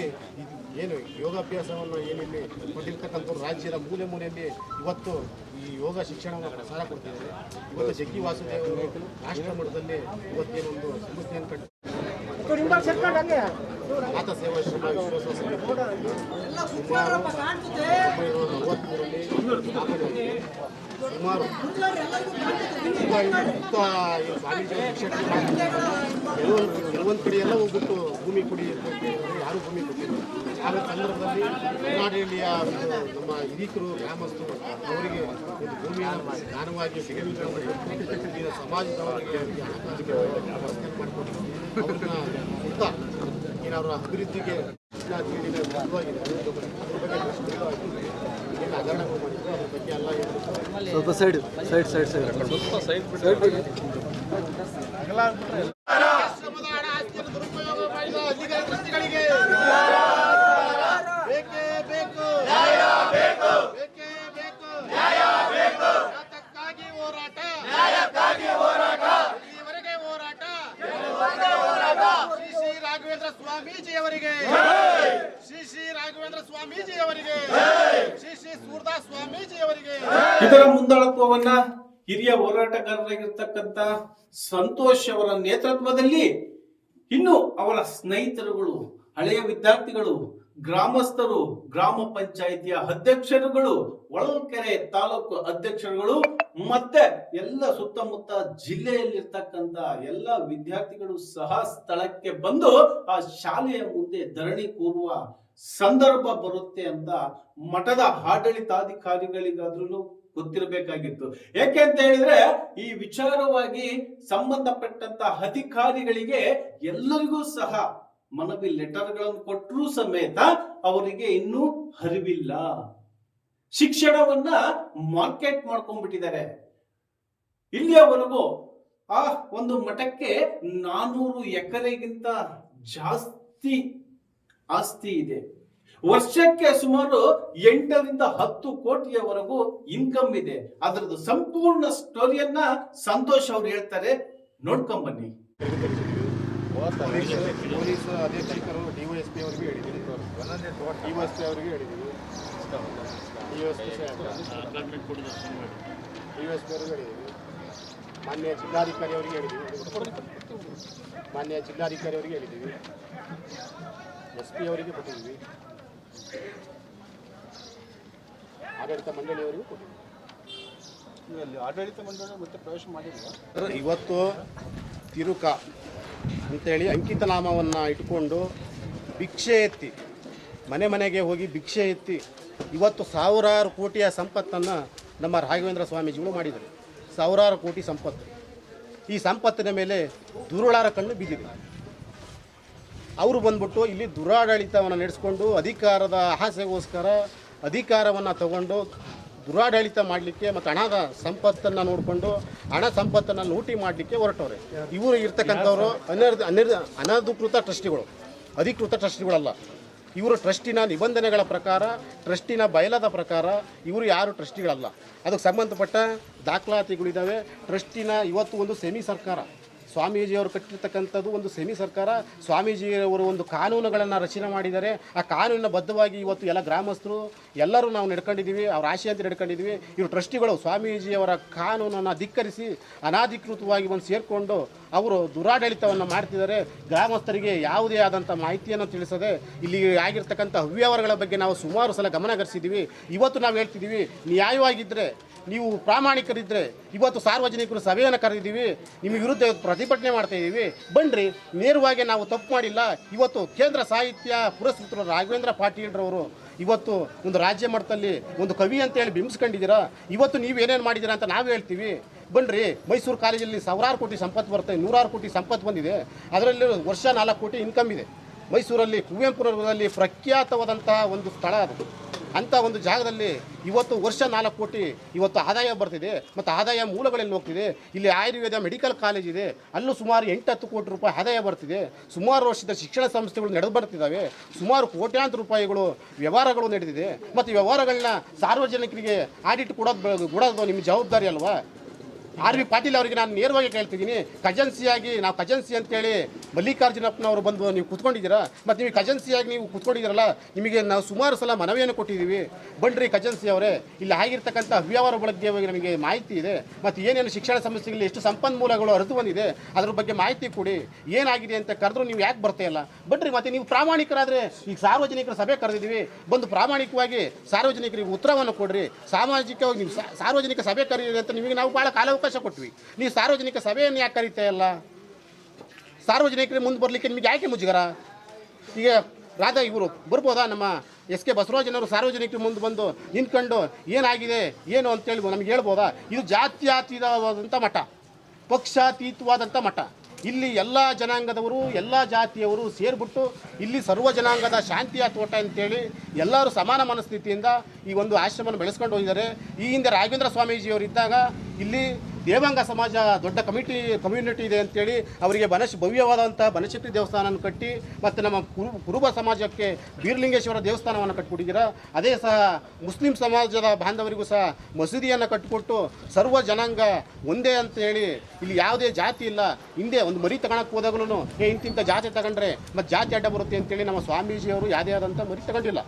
ಏನು ಯೋಗಾಭ್ಯಾಸವನ್ನು ಏನಿಲ್ಲಿ ಕೊಟ್ಟಿರ್ತಕ್ಕಂಥ ರಾಜ್ಯದ ಮೂಲೆ ಮೂಲೆಯಲ್ಲಿ ಇವತ್ತು ಈ ಯೋಗ ಶಿಕ್ಷಣವನ್ನು ಪ್ರಸಾರ ಕೊಡ್ತಿದ್ದಾರೆ. ಇವತ್ತು ಜಗ್ಗಿ ವಾಸುದೇವ್ ಅವರು ರಾಷ್ಟ್ರ ಮಟ್ಟದಲ್ಲಿ ಇವತ್ತೇನೊಂದು ಸಂಸ್ಥೆಯನ್ನು ಕಟ್ಟಿ ಮಾತ ಸೇವಾಶ್ರಮ ವಿಶ್ವಾಸ ಸುಮಾರು ಒಂಬೈನೂರ ನಲವತ್ಮೂರರಲ್ಲಿ ಸ್ಥಾಪನೆಯಾಗಿದೆ. ಸುಮಾರು ಸ್ವಾಮೀಜಿ ಶಿಕ್ಷಕರು ಕೆಲವೊಂದು ಕಡೆ ಎಲ್ಲ ಹೋಗ್ಬಿಟ್ಟು ಭೂಮಿ ಕೊಡಿ ಅಂತ ಯಾರು ಭೂಮಿ ಕೊಟ್ಟಿಲ್ಲ ಆಗ ಸಂದರ್ಭದಲ್ಲಿ ಒಂದು ನಮ್ಮ ಹಿರಿಕರು ಗ್ರಾಮಸ್ಥರು ಅವರಿಗೆ ಒಂದು ಭೂಮಿಯನ್ನು ದಾನವಾಗಿ ಸಿಗಬೇಕು ಸಮಾಜದವರಿಗೆ ಹಣಕಾಸಿಗೆ ವ್ಯವಸ್ಥೆ ಮಾಡಿಕೊಟ್ಟು ಏನಾದ್ರು ಅಭಿವೃದ್ಧಿಗೆ ನೀಡಿದ ಹಗರಣಗಳು ಮಾಡಿದ್ರು ಅದ್ರ ಬಗ್ಗೆ ಎಲ್ಲ ಸ್ವಲ್ಪ ಸೈಡ್ ಸೈಡ್ ಸೈಡ್ ಸೈಡ್ ಆಶ್ರಮದ ಹಣ ಆಸ್ತಿಯನ್ನು ದುರುಪಯೋಗ ಮಾಡಿದ ಅಧಿಕಾರ ದೃಷ್ಟಿಗಳಿಗೆ ಬೇಕೇ ಬೇಕು ಬೇಕೇ ಬೇಕು ನ್ಯಾಯಕ್ಕಾಗಿ ಹೋರಾಟ ಇಲ್ಲಿಯವರೆಗೆ ಹೋರಾಟ ಶ್ರೀ ಶ್ರೀ ರಾಘವೇಂದ್ರ ಸ್ವಾಮೀಜಿಯವರಿಗೆ ಶ್ರೀ ಶ್ರೀ ರಾಘವೇಂದ್ರ ಸ್ವಾಮೀಜಿಯವರಿಗೆ ಶ್ರೀ ಶ್ರೀ ಸೂರ್ದಾಸ್ ಸ್ವಾಮೀಜಿಯವರಿಗೆ ಇದರ ಮುಂದಾಳತ್ವವನ್ನ ಹಿರಿಯ ಹೋರಾಟಗಾರರಾಗಿರ್ತಕ್ಕಂಥ ಸಂತೋಷ್ ಅವರ ನೇತೃತ್ವದಲ್ಲಿ ಇನ್ನು ಅವರ ಸ್ನೇಹಿತರುಗಳು, ಹಳೆಯ ವಿದ್ಯಾರ್ಥಿಗಳು, ಗ್ರಾಮಸ್ಥರು, ಗ್ರಾಮ ಪಂಚಾಯಿತಿಯ ಅಧ್ಯಕ್ಷರುಗಳು ಒಳಕೆರೆ ತಾಲೂಕು ಅಧ್ಯಕ್ಷರುಗಳು, ಮತ್ತೆ ಎಲ್ಲ ಸುತ್ತಮುತ್ತ ಜಿಲ್ಲೆಯಲ್ಲಿರ್ತಕ್ಕಂತ ಎಲ್ಲ ವಿದ್ಯಾರ್ಥಿಗಳು ಸಹ ಸ್ಥಳಕ್ಕೆ ಬಂದು ಆ ಶಾಲೆಯ ಮುಂದೆ ಧರಣಿ ಕೂರುವ ಸಂದರ್ಭ ಬರುತ್ತೆ ಅಂತ ಮಠದ ಆಡಳಿತಾಧಿಕಾರಿಗಳಿಗಾದ್ರೂ ಗೊತ್ತಿರಬೇಕಾಗಿತ್ತು. ಯಾಕೆ ಅಂತ ಹೇಳಿದ್ರೆ ಈ ವಿಚಾರವಾಗಿ ಸಂಬಂಧಪಟ್ಟಂತ ಅಧಿಕಾರಿಗಳಿಗೆ ಎಲ್ಲರಿಗೂ ಸಹ ಮನವಿ ಲೆಟರ್ಗಳನ್ನು ಕೊಟ್ಟರೂ ಸಮೇತ ಅವರಿಗೆ ಇನ್ನೂ ಅರಿವಿಲ್ಲ. ಶಿಕ್ಷಣವನ್ನ ಮಾರ್ಕೆಟ್ ಮಾಡ್ಕೊಂಡ್ಬಿಟ್ಟಿದ್ದಾರೆ. ಇಲ್ಲಿಯವರೆಗೂ ಆ ಒಂದು ಮಠಕ್ಕೆ ನಾನೂರು ಎಕರೆಗಿಂತ ಜಾಸ್ತಿ ಆಸ್ತಿ ಇದೆ. ವರ್ಷಕ್ಕೆ ಸುಮಾರು ಎಂಟರಿಂದ ಹತ್ತು ಕೋಟಿಯವರೆಗೂ ಇನ್ಕಮ್ ಇದೆ. ಅದರದ್ದು ಸಂಪೂರ್ಣ ಸ್ಟೋರಿಯನ್ನ ಸಂತೋಷ್ ಅವ್ರು ಹೇಳ್ತಾರೆ. ನೋಡ್ಕೊಂಬನ್ನಿ. ಬನ್ನಿ ಪೊಲೀಸ್ ಅಧೀಕ್ಷಕರು ಡಿ ವೈ ಎಸ್ ಪಿ ಅವರಿಗೆ ಅವರಿಗೆ ಹೇಳಿದ್ದೀವಿ. D Y S P D Y ಅವರಿಗೆ ಮಾನ್ಯ ಜಿಲ್ಲಾಧಿಕಾರಿ ಅವರಿಗೆ ಹೇಳಿದ್ದೀವಿ. ಮಾನ್ಯ ಜಿಲ್ಲಾಧಿಕಾರಿ ಅವರಿಗೆ ಹೇಳಿದ್ದೀವಿ. ಎಸ್ ಪಿ ಅವರಿಗೆ ಕೊಟ್ಟಿದ್ದೀವಿ. ಆಡಳಿತ ಮಂಡಳಿಯವರಿಗೂ ಕೊಟ್ಟಿದ್ದೀವಿ ಆಡಳಿತ ಮಂಡಳಿ ಮತ್ತೆ ಪ್ರವೇಶ ಮಾಡಿದ್ರು ಇವತ್ತು ತಿರುಕ ಅಂತೇಳಿ ಅಂಕಿತ ನಾಮವನ್ನು ಇಟ್ಕೊಂಡು ಭಿಕ್ಷೆ ಎತ್ತಿ ಮನೆ ಮನೆಗೆ ಹೋಗಿ ಭಿಕ್ಷೆ ಎತ್ತಿ ಇವತ್ತು ಸಾವಿರಾರು ಕೋಟಿಯ ಸಂಪತ್ತನ್ನು ನಮ್ಮ ರಾಘವೇಂದ್ರ ಸ್ವಾಮೀಜಿಗಳು ಮಾಡಿದರು ಸಾವಿರಾರು ಕೋಟಿ ಸಂಪತ್ತು. ಈ ಸಂಪತ್ತಿನ ಮೇಲೆ ದುರುಳಾರ ಕಣ್ಣು ಬಿದ್ದಿದೆ ಅವರು ಬಂದ್ಬಿಟ್ಟು ಇಲ್ಲಿ ದುರಾಡಳಿತವನ್ನು ನಡೆಸ್ಕೊಂಡು ಅಧಿಕಾರದ ಆಸೆಗೋಸ್ಕರ ಅಧಿಕಾರವನ್ನು ತಗೊಂಡು ದುರಾಡಳಿತ ಮಾಡಲಿಕ್ಕೆ ಮತ್ತು ಹಣದ ಸಂಪತ್ತನ್ನು ನೋಡಿಕೊಂಡು ಹಣ ಸಂಪತ್ತನ್ನು ಲೂಟಿ ಮಾಡಲಿಕ್ಕೆ ಹೊರಟವ್ರೆ. ಇವರು ಇರ್ತಕ್ಕಂಥವ್ರು ಅನರ್ಧ, ಅನಿರ್ಧ, ಅನಧಿಕೃತ ಟ್ರಸ್ಟಿಗಳು, ಅಧಿಕೃತ ಟ್ರಸ್ಟಿಗಳಲ್ಲ. ಇವರು ಟ್ರಸ್ಟಿನ ನಿಬಂಧನೆಗಳ ಪ್ರಕಾರ, ಟ್ರಸ್ಟಿನ ಬಯಲದ ಪ್ರಕಾರ ಇವರು ಯಾರು ಟ್ರಸ್ಟಿಗಳಲ್ಲ. ಅದಕ್ಕೆ ಸಂಬಂಧಪಟ್ಟ ದಾಖಲಾತಿಗಳಿದ್ದಾವೆ ಟ್ರಸ್ಟಿನ ಇವತ್ತು ಒಂದು ಸೆಮಿ ಸರ್ಕಾರ. ಸ್ವಾಮೀಜಿಯವರು ಕಟ್ಟಿರ್ತಕ್ಕಂಥದ್ದು ಒಂದು ಸೆಮಿ ಸರ್ಕಾರ. ಸ್ವಾಮೀಜಿಯವರು ಒಂದು ಕಾನೂನುಗಳನ್ನು ರಚನೆ ಮಾಡಿದ್ದಾರೆ. ಆ ಕಾನೂನಿನ ಬದ್ಧವಾಗಿ ಇವತ್ತು ಎಲ್ಲ ಗ್ರಾಮಸ್ಥರು, ಎಲ್ಲರೂ ನಾವು ನಡ್ಕೊಂಡಿದ್ದೀವಿ, ಅವ್ರ ಆಶೆ ಅಂತ ನಡ್ಕೊಂಡಿದ್ದೀವಿ ಇವರು ಟ್ರಸ್ಟಿಗಳು ಸ್ವಾಮೀಜಿಯವರ ಕಾನೂನನ್ನು ಧಿಕ್ಕರಿಸಿ, ಅನಾಧಿಕೃತವಾಗಿ ಒಂದು ಸೇರಿಕೊಂಡು ಅವರು ದುರಾಡಳಿತವನ್ನು ಮಾಡ್ತಿದ್ದಾರೆ. ಗ್ರಾಮಸ್ಥರಿಗೆ ಯಾವುದೇ ಆದಂಥ ಮಾಹಿತಿಯನ್ನು ತಿಳಿಸದೆ ಇಲ್ಲಿ ಆಗಿರ್ತಕ್ಕಂಥ ಅವ್ಯವಹಾರಗಳ ಬಗ್ಗೆ ನಾವು ಸುಮಾರು ಸಲ ಗಮನಹರಿಸಿದ್ದೀವಿ ಇವತ್ತು ನಾವು ಹೇಳ್ತಿದ್ದೀವಿ ನ್ಯಾಯವಾಗಿದ್ದರೆ ನೀವು ಪ್ರಾಮಾಣಿಕರಿದ್ದರೆ ಇವತ್ತು ಸಾರ್ವಜನಿಕರು ಸಭೆಯನ್ನು ಕರೆದಿದ್ದೀವಿ ನಿಮ್ಮ ವಿರುದ್ಧ ಇವತ್ತು ಪ್ರತಿಭಟನೆ ಮಾಡ್ತಾ ಇದ್ದೀವಿ ಬನ್ನಿರಿ ನೇರವಾಗಿ ನಾವು ತಪ್ಪು ಮಾಡಿಲ್ಲ. ಇವತ್ತು ಕೇಂದ್ರ ಸಾಹಿತ್ಯ ಪುರಸ್ಕೃತರು ರಾಘವೇಂದ್ರ ಪಾಟೀಲ್ರವರು ಇವತ್ತು ಒಂದು ರಾಜ್ಯ ಮಟ್ಟದಲ್ಲಿ ಒಂದು ಕವಿ ಅಂತ ಹೇಳಿ ಬಿಂಬಿಸ್ಕೊಂಡಿದ್ದೀರಾ? ಇವತ್ತು ನೀವು ಏನೇನು ಮಾಡಿದ್ದೀರಾ ಅಂತ ನಾವು ಹೇಳ್ತೀವಿ. ಬನ್ನಿರಿ ಮೈಸೂರು ಕಾಲೇಜಲ್ಲಿ ಸಾವಿರಾರು ಕೋಟಿ ಸಂಪತ್ತು ಬರುತ್ತೆ, ನೂರಾರು ಕೋಟಿ ಸಂಪತ್ತು ಬಂದಿದೆ. ಅದರಲ್ಲಿ ವರ್ಷ ನಾಲ್ಕು ಕೋಟಿ ಇನ್ಕಮ್ ಇದೆ. ಮೈಸೂರಲ್ಲಿ ಕುವೆಂಪುರದಲ್ಲಿ ಪ್ರಖ್ಯಾತವಾದಂತಹ ಒಂದು ಸ್ಥಳ ಅದು. ಅಂಥ ಒಂದು ಜಾಗದಲ್ಲಿ ಇವತ್ತು ವರ್ಷ ನಾಲ್ಕು ಕೋಟಿ ಇವತ್ತು ಆದಾಯ ಬರ್ತಿದೆ. ಮತ್ತು ಆದಾಯ ಮೂಲಗಳಲ್ಲಿ ಹೋಗ್ತಿದೆ. ಇಲ್ಲಿ ಆಯುರ್ವೇದ, ಮೆಡಿಕಲ್ ಕಾಲೇಜ್ ಇದೆ. ಅಲ್ಲೂ ಸುಮಾರು ಎಂಟು ಹತ್ತು ಕೋಟಿ ರೂಪಾಯಿ ಆದಾಯ ಬರ್ತಿದೆ. ಸುಮಾರು ವರ್ಷದ ಶಿಕ್ಷಣ ಸಂಸ್ಥೆಗಳು ನಡೆದು ಬರ್ತಿದ್ದಾವೆ. ಸುಮಾರು ಕೋಟ್ಯಾಂತರ ರೂಪಾಯಿಗಳು ವ್ಯವಹಾರಗಳು ನಡೆದಿದೆ. ಮತ್ತು ವ್ಯವಹಾರಗಳನ್ನ ಸಾರ್ವಜನಿಕರಿಗೆ ಆಡಿಟ್ ಕೊಡೋದು ಕೊಡೋದು ನಿಮ್ಮ ಜವಾಬ್ದಾರಿ ಅಲ್ವಾ? ಆರ್ ವಿ ಪಾಟೀಲ್ ಅವರಿಗೆ ನಾನು ನೇರವಾಗಿ ಕೇಳ್ತಿದ್ದೀನಿ. ಕಜೆನ್ಸಿಯಾಗಿ ನಾವು ಕಜೆನ್ಸಿ ಅಂತೇಳಿ ಮಲ್ಲಿಕಾರ್ಜುನಪ್ಪನವರು ಬಂದು ನೀವು ಕುತ್ಕೊಂಡಿದ್ದೀರಾ? ಮತ್ತು ನೀವು ಕಜೆನ್ಸಿಯಾಗಿ ನೀವು ಕುತ್ಕೊಂಡಿದ್ದೀರಲ್ಲ, ನಿಮಗೆ ನಾವು ಸುಮಾರು ಸಲ ಮನವಿಯನ್ನು ಕೊಟ್ಟಿದ್ದೀವಿ. ಬನ್ರಿ ಕಜೆನ್ಸಿ ಅವರೇ, ಇಲ್ಲಿ ಆಗಿರ್ತಕ್ಕಂಥ ಅವ್ಯವಹಾರ ಬಗ್ಗೆ ನಮಗೆ ಮಾಹಿತಿ ಇದೆ. ಮತ್ತು ಏನೇನು ಶಿಕ್ಷಣ ಸಂಸ್ಥೆಗಳಲ್ಲಿ ಎಷ್ಟು ಸಂಪನ್ಮೂಲಗಳು ಅರಿತು ಬಂದಿದೆ, ಅದ್ರ ಬಗ್ಗೆ ಮಾಹಿತಿ ಕೊಡಿ. ಏನಾಗಿದೆ ಅಂತ ಕರೆದ್ರು ನೀವು ಯಾಕೆ ಬರ್ತಾ ಇಲ್ಲ? ಬನ್ರಿ, ಮತ್ತೆ ನೀವು ಪ್ರಾಮಾಣಿಕರಾದರೆ ಈಗ ಸಾರ್ವಜನಿಕರ ಸಭೆ ಕರೆದಿದ್ದೀವಿ. ಬಂದು ಪ್ರಾಮಾಣಿಕವಾಗಿ ಸಾರ್ವಜನಿಕರಿಗೆ ಉತ್ತರವನ್ನು ಕೊಡ್ರಿ. ಸಾಮಾಜಿಕವಾಗಿ ನೀವು ಸಾರ್ವಜನಿಕ ಸಭೆ ಕರೀರಿ ಅಂತ ನಿಮಗೆ ನಾವು ಭಾಳ ಕಾಲಾವಕಾಶ ಕೊಟ್ವಿ. ನೀವು ಸಾರ್ವಜನಿಕ ಸಭೆಯನ್ನು ಯಾಕೆ ಕರೀತಾ ಇಲ್ಲ? ಸಾರ್ವಜನಿಕರಿಗೆ ಮುಂದೆ ಬರಲಿಕ್ಕೆ ನಿಮಗೆ ಯಾಕೆ ಮುಜುಗರ? ಈಗ ರಾಧಾ, ಇವರು ಬರ್ಬೋದಾ? ನಮ್ಮ ಎಸ್ ಕೆ ಬಸವರಾಜನವರು ಸಾರ್ವಜನಿಕರು ಮುಂದೆ ಬಂದು ನಿಂತ್ಕೊಂಡು ಏನಾಗಿದೆ, ಏನು ಅಂತೇಳಿ ನಮ್ಗೆ ಹೇಳ್ಬೋದಾ? ಇದು ಜಾತ್ಯಾತೀತವಾದಂಥ ಮಠ. ಪಕ್ಷಾತೀತವಾದಂಥ ಮಠ. ಇಲ್ಲಿ ಎಲ್ಲ ಜನಾಂಗದವರು, ಎಲ್ಲ ಜಾತಿಯವರು ಸೇರಿಬಿಟ್ಟು ಇಲ್ಲಿ ಸರ್ವ ಜನಾಂಗದ ಶಾಂತಿಯ ತೋಟ ಅಂತೇಳಿ ಎಲ್ಲರೂ ಸಮಾನ ಮನಸ್ಥಿತಿಯಿಂದ ಈ ಒಂದು ಆಶ್ರಮವನ್ನು ಬೆಳೆಸ್ಕೊಂಡು ಹೋಗಿದ್ದಾರೆ. ಈ ಹಿಂದೆ ರಾಘವೇಂದ್ರ ಸ್ವಾಮೀಜಿಯವರು ಇದ್ದಾಗ ಇಲ್ಲಿ ದೇವಾಂಗ ಸಮಾಜ ದೊಡ್ಡ ಕಮಿಟಿ ಕಮ್ಯುನಿಟಿ ಇದೆ ಅಂತೇಳಿ ಅವರಿಗೆ ಬನಶ್ ಭವ್ಯವಾದಂಥ ಬನಶಕ್ತಿ ದೇವಸ್ಥಾನವನ್ನು ಕಟ್ಟಿ ಮತ್ತು ನಮ್ಮ ಕುರು, ಕುರುಬ ಸಮಾಜಕ್ಕೆ ಬೀರ್ಲಿಂಗೇಶ್ವರ ದೇವಸ್ಥಾನವನ್ನು ಕಟ್ಟಿಕೊಟ್ಟಿದ್ದೀರಾ ಅದೇ ಸಹ ಮುಸ್ಲಿಂ ಸಮಾಜದ ಬಾಂಧವರಿಗೂ ಸಹ ಮಸೀದಿಯನ್ನು ಕಟ್ಟಿಕೊಟ್ಟು ಸರ್ವ ಜನಾಂಗ ಒಂದೇ ಅಂತ ಹೇಳಿ ಇಲ್ಲಿ ಯಾವುದೇ ಜಾತಿ ಇಲ್ಲ. ಹಿಂದೆ ಒಂದು ಮರಿ ತಗೊಳಕ್ಕೆ ಹೋದಾಗಲೂ ಏ ಇಂತಿಂಥ ಜಾತಿ ತಗೊಂಡ್ರೆ ಮತ್ತು ಜಾತಿ ಅಡ್ಡ ಬರುತ್ತೆ ಅಂತೇಳಿ ನಮ್ಮ ಸ್ವಾಮೀಜಿಯವರು ಯಾವುದೇ ಆದಂಥ ಮರಿ ತಗೊಂಡಿಲ್ಲ.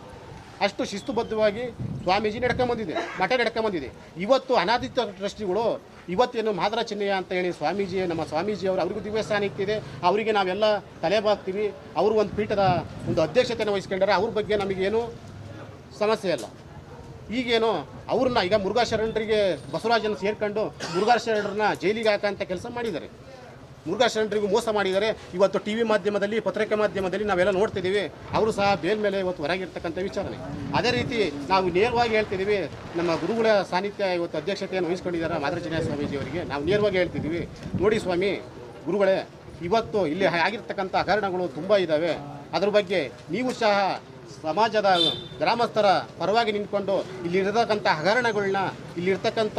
ಅಷ್ಟು ಶಿಸ್ತುಬದ್ಧವಾಗಿ ಸ್ವಾಮೀಜಿ ನಡ್ಕೊಂಬಂದಿದೆ, ಮಠ ನಡ್ಕೊಂಬಂದಿದೆ. ಇವತ್ತು ಅನಾದಿತ್ಯ ಟ್ರಸ್ಟಿಗಳು ಇವತ್ತೇನು ಮಾದರ ಚಿಹ್ನೆಯ ಅಂತ ಹೇಳಿ ಸ್ವಾಮೀಜಿ ನಮ್ಮ ಸ್ವಾಮೀಜಿಯವರು ಅವರಿಗೂ ದಿವ್ಯ ಇದೆ ಅವರಿಗೆ ನಾವೆಲ್ಲ ತಲೆ ಬಾಗ್ತೀವಿ. ಅವರು ಒಂದು ಪೀಠದ ಒಂದು ಅಧ್ಯಕ್ಷತೆಯನ್ನು ವಹಿಸ್ಕೊಂಡಾರೆ ಅವ್ರ ಬಗ್ಗೆ ನಮಗೇನು ಸಮಸ್ಯೆ ಇಲ್ಲ. ಈಗೇನು ಅವ್ರನ್ನ ಈಗ ಮುರುಘಾ ಶರಣರಿಗೆ ಬಸವರಾಜನ ಸೇರ್ಕೊಂಡು ಮುರುಘಾ ಶರಣರನ್ನ ಜೈಲಿಗೆ ಹಾಕಂತ ಕೆಲಸ ಮಾಡಿದ್ದಾರೆ. ಮುರುಘಾ ಶರಣರಿಗೂ ಮೋಸ ಮಾಡಿದ್ದಾರೆ. ಇವತ್ತು ಟಿ ವಿ ಮಾಧ್ಯಮದಲ್ಲಿ, ಪತ್ರಿಕೆ ಮಾಧ್ಯಮದಲ್ಲಿ ನಾವೆಲ್ಲ ನೋಡ್ತಿದ್ದೀವಿ. ಅವರು ಸಹ ಬೇಲ್ ಮೇಲೆ ಇವತ್ತು ಹೊರಗಿರ್ತಕ್ಕಂಥ ವಿಚಾರಣೆ ಅದೇ ರೀತಿ ನಾವು ನೇರವಾಗಿ ಹೇಳ್ತಿದ್ದೀವಿ, ನಮ್ಮ ಗುರುಗಳ ಸಾನ್ನಿಧ್ಯ ಇವತ್ತು ಅಧ್ಯಕ್ಷತೆಯನ್ನು ವಹಿಸ್ಕೊಂಡಿದ್ದಾರೆ ಸ್ವಾಮೀಜಿ ಅವರಿಗೆ ನಾವು ನೇರವಾಗಿ ಹೇಳ್ತಿದ್ದೀವಿ, ನೋಡಿ ಸ್ವಾಮಿ, ಗುರುಗಳೇ, ಇವತ್ತು ಇಲ್ಲಿ ಆಗಿರ್ತಕ್ಕಂಥ ಹಗರಣಗಳು ತುಂಬ ಇದ್ದಾವೆ. ಅದ್ರ ಬಗ್ಗೆ ನೀವು ಸಹ ಸಮಾಜದ ಗ್ರಾಮಸ್ಥರ ಪರವಾಗಿ ನಿಂತ್ಕೊಂಡು ಇಲ್ಲಿರ್ತಕ್ಕಂಥ ಹಗರಣಗಳನ್ನ ಇಲ್ಲಿರ್ತಕ್ಕಂಥ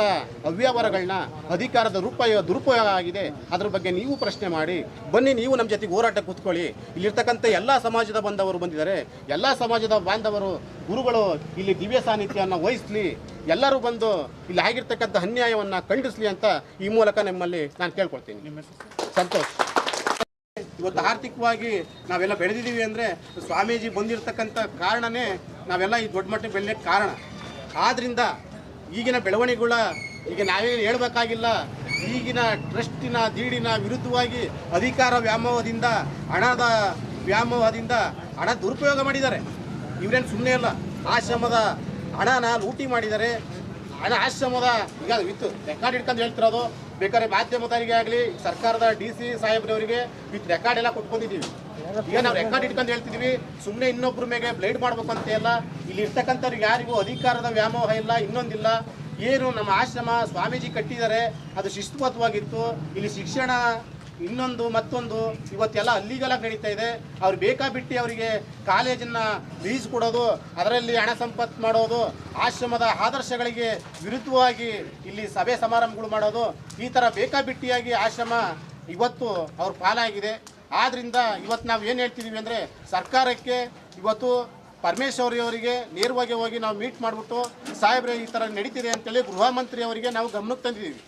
ಅವ್ಯವಹಾರಗಳನ್ನ ಅಧಿಕಾರದ ರೂಪಾಯ ದುರುಪಯೋಗ ಆಗಿದೆ. ಅದ್ರ ಬಗ್ಗೆ ನೀವು ಪ್ರಶ್ನೆ ಮಾಡಿ. ಬನ್ನಿ ನೀವು ನಮ್ಮ ಜೊತೆಗೆ ಹೋರಾಟ ಕೂತ್ಕೊಳ್ಳಿ. ಇಲ್ಲಿರ್ತಕ್ಕಂಥ ಎಲ್ಲ ಸಮಾಜದ ಬಂದವರು ಬಂದಿದ್ದಾರೆ. ಎಲ್ಲ ಸಮಾಜದ ಬಾಂಧವರು ಗುರುಗಳು ಇಲ್ಲಿ ದಿವ್ಯ ಸಾನ್ನಿಧ್ಯವನ್ನು ವಹಿಸ್ಲಿ. ಎಲ್ಲರೂ ಬಂದು ಇಲ್ಲಿ ಆಗಿರ್ತಕ್ಕಂಥ ಅನ್ಯಾಯವನ್ನು ಖಂಡಿಸ್ಲಿ ಅಂತ ಈ ಮೂಲಕ ನಿಮ್ಮಲ್ಲಿ ನಾನು ಕೇಳ್ಕೊಳ್ತೀನಿ. ಸಂತೋಷ್. ಇವತ್ತು ಆರ್ಥಿಕವಾಗಿ ನಾವೆಲ್ಲ ಬೆಳೆದಿದ್ದೀವಿ ಅಂದರೆ ಸ್ವಾಮೀಜಿ ಬಂದಿರತಕ್ಕಂಥ ಕಾರಣನೇ ನಾವೆಲ್ಲ ಈ ದೊಡ್ಡ ಮಟ್ಟಕ್ಕೆ ಬೆಳೆಯೋಕ್ಕೆ ಕಾರಣ. ಆದ್ದರಿಂದ ಈಗಿನ ಬೆಳವಣಿಗೆಗಳ ಈಗ ನಾವೇನು ಹೇಳಬೇಕಾಗಿಲ್ಲ, ಈಗಿನ ಟ್ರಸ್ಟಿನ ದೀಡಿನ ವಿರುದ್ಧವಾಗಿ ಅಧಿಕಾರ ವ್ಯಾಮೋಹದಿಂದ, ಹಣದ ವ್ಯಾಮೋಹದಿಂದ ಹಣ ದುರುಪಯೋಗ ಮಾಡಿದ್ದಾರೆ. ಇವರೇನು ಸುಮ್ಮನೆ ಅಲ್ಲ, ಆಶ್ರಮದ ಹಣನ ಲೂಟಿ ಮಾಡಿದ್ದಾರೆ. ಹಣ ಆಶ್ರಮದ ಈಗ ವಿತ್ ರೆಕಾರ್ಡ್ ಹಿಡ್ಕೊಂಡು ಹೇಳ್ತಿರೋದು ಬೇಕಾದ್ರೆ ಮಾಧ್ಯಮದವರಿಗೆ ಆಗಲಿ ಸರ್ಕಾರದ ಡಿ ಸಿ ಸಾಹೇಬ್ರವರಿಗೆ ವಿತ್ ರೆಕಾರ್ಡ್ ಎಲ್ಲ ಕೊಟ್ಕೊಂಡಿದ್ದೀವಿ. ಈಗ ನಾವು ರೆಕಾರ್ಡ್ ಇಟ್ಕೊಂಡು ಹೇಳ್ತಿದ್ದೀವಿ ಸುಮ್ಮನೆ ಇನ್ನೊಬ್ಬರ ಮೇಲೆ ಬ್ಲೇಡ್ ಮಾಡಬೇಕು ಅಂತ ಇಲ್ಲ. ಇಲ್ಲಿ ಇರ್ತಕ್ಕಂಥವ್ರಿಗೆ ಯಾರಿಗೂ ಅಧಿಕಾರದ ವ್ಯಾಮೋಹ ಇಲ್ಲ, ಇನ್ನೊಂದಿಲ್ಲ. ಏನು ನಮ್ಮ ಆಶ್ರಮ ಸ್ವಾಮೀಜಿ ಕಟ್ಟಿದ್ದಾರೆ, ಅದು ಶಿಸ್ತುಬದ್ಧವಾಗಿತ್ತು. ಇಲ್ಲಿ ಶಿಕ್ಷಣ ಇನ್ನೊಂದು, ಮತ್ತೊಂದು, ಇವತ್ತೆಲ್ಲ ಅಲ್ಲಿಗೆಲ್ಲ ನಡೀತಾ ಇದೆ. ಅವ್ರು ಬೇಕಾಬಿಟ್ಟು ಅವರಿಗೆ ಕಾಲೇಜನ್ನು ಲೀಸ್ ಕೊಡೋದು, ಅದರಲ್ಲಿ ಹಣ ಸಂಪತ್ತು ಮಾಡೋದು, ಆಶ್ರಮದ ಆದರ್ಶಗಳಿಗೆ ವಿರುದ್ಧವಾಗಿ ಇಲ್ಲಿ ಸಭೆ ಸಮಾರಂಭಗಳು ಮಾಡೋದು, ಈ ಥರ ಬೇಕಾಬಿಟ್ಟಿಯಾಗಿ ಆಶ್ರಮ ಇವತ್ತು ಅವ್ರ ಪಾಲಾಗಿದೆ. ಆದ್ದರಿಂದ ಇವತ್ತು ನಾವು ಏನು ಹೇಳ್ತಿದ್ದೀವಿ ಅಂದರೆ, ಸರ್ಕಾರಕ್ಕೆ ಇವತ್ತು ಪರಮೇಶ್ವರಿಯವರಿಗೆ ನೇರವಾಗಿ ಹೋಗಿ ನಾವು ಮೀಟ್ ಮಾಡಿಬಿಟ್ಟು, ಸಾಹೇಬ್ರೆ ಈ ಥರ ನಡೀತಿದೆ ಅಂತೇಳಿ ಗೃಹ ಮಂತ್ರಿ ಅವರಿಗೆ ನಾವು ಗಮನಕ್ಕೆ ತಂದಿದ್ದೀವಿ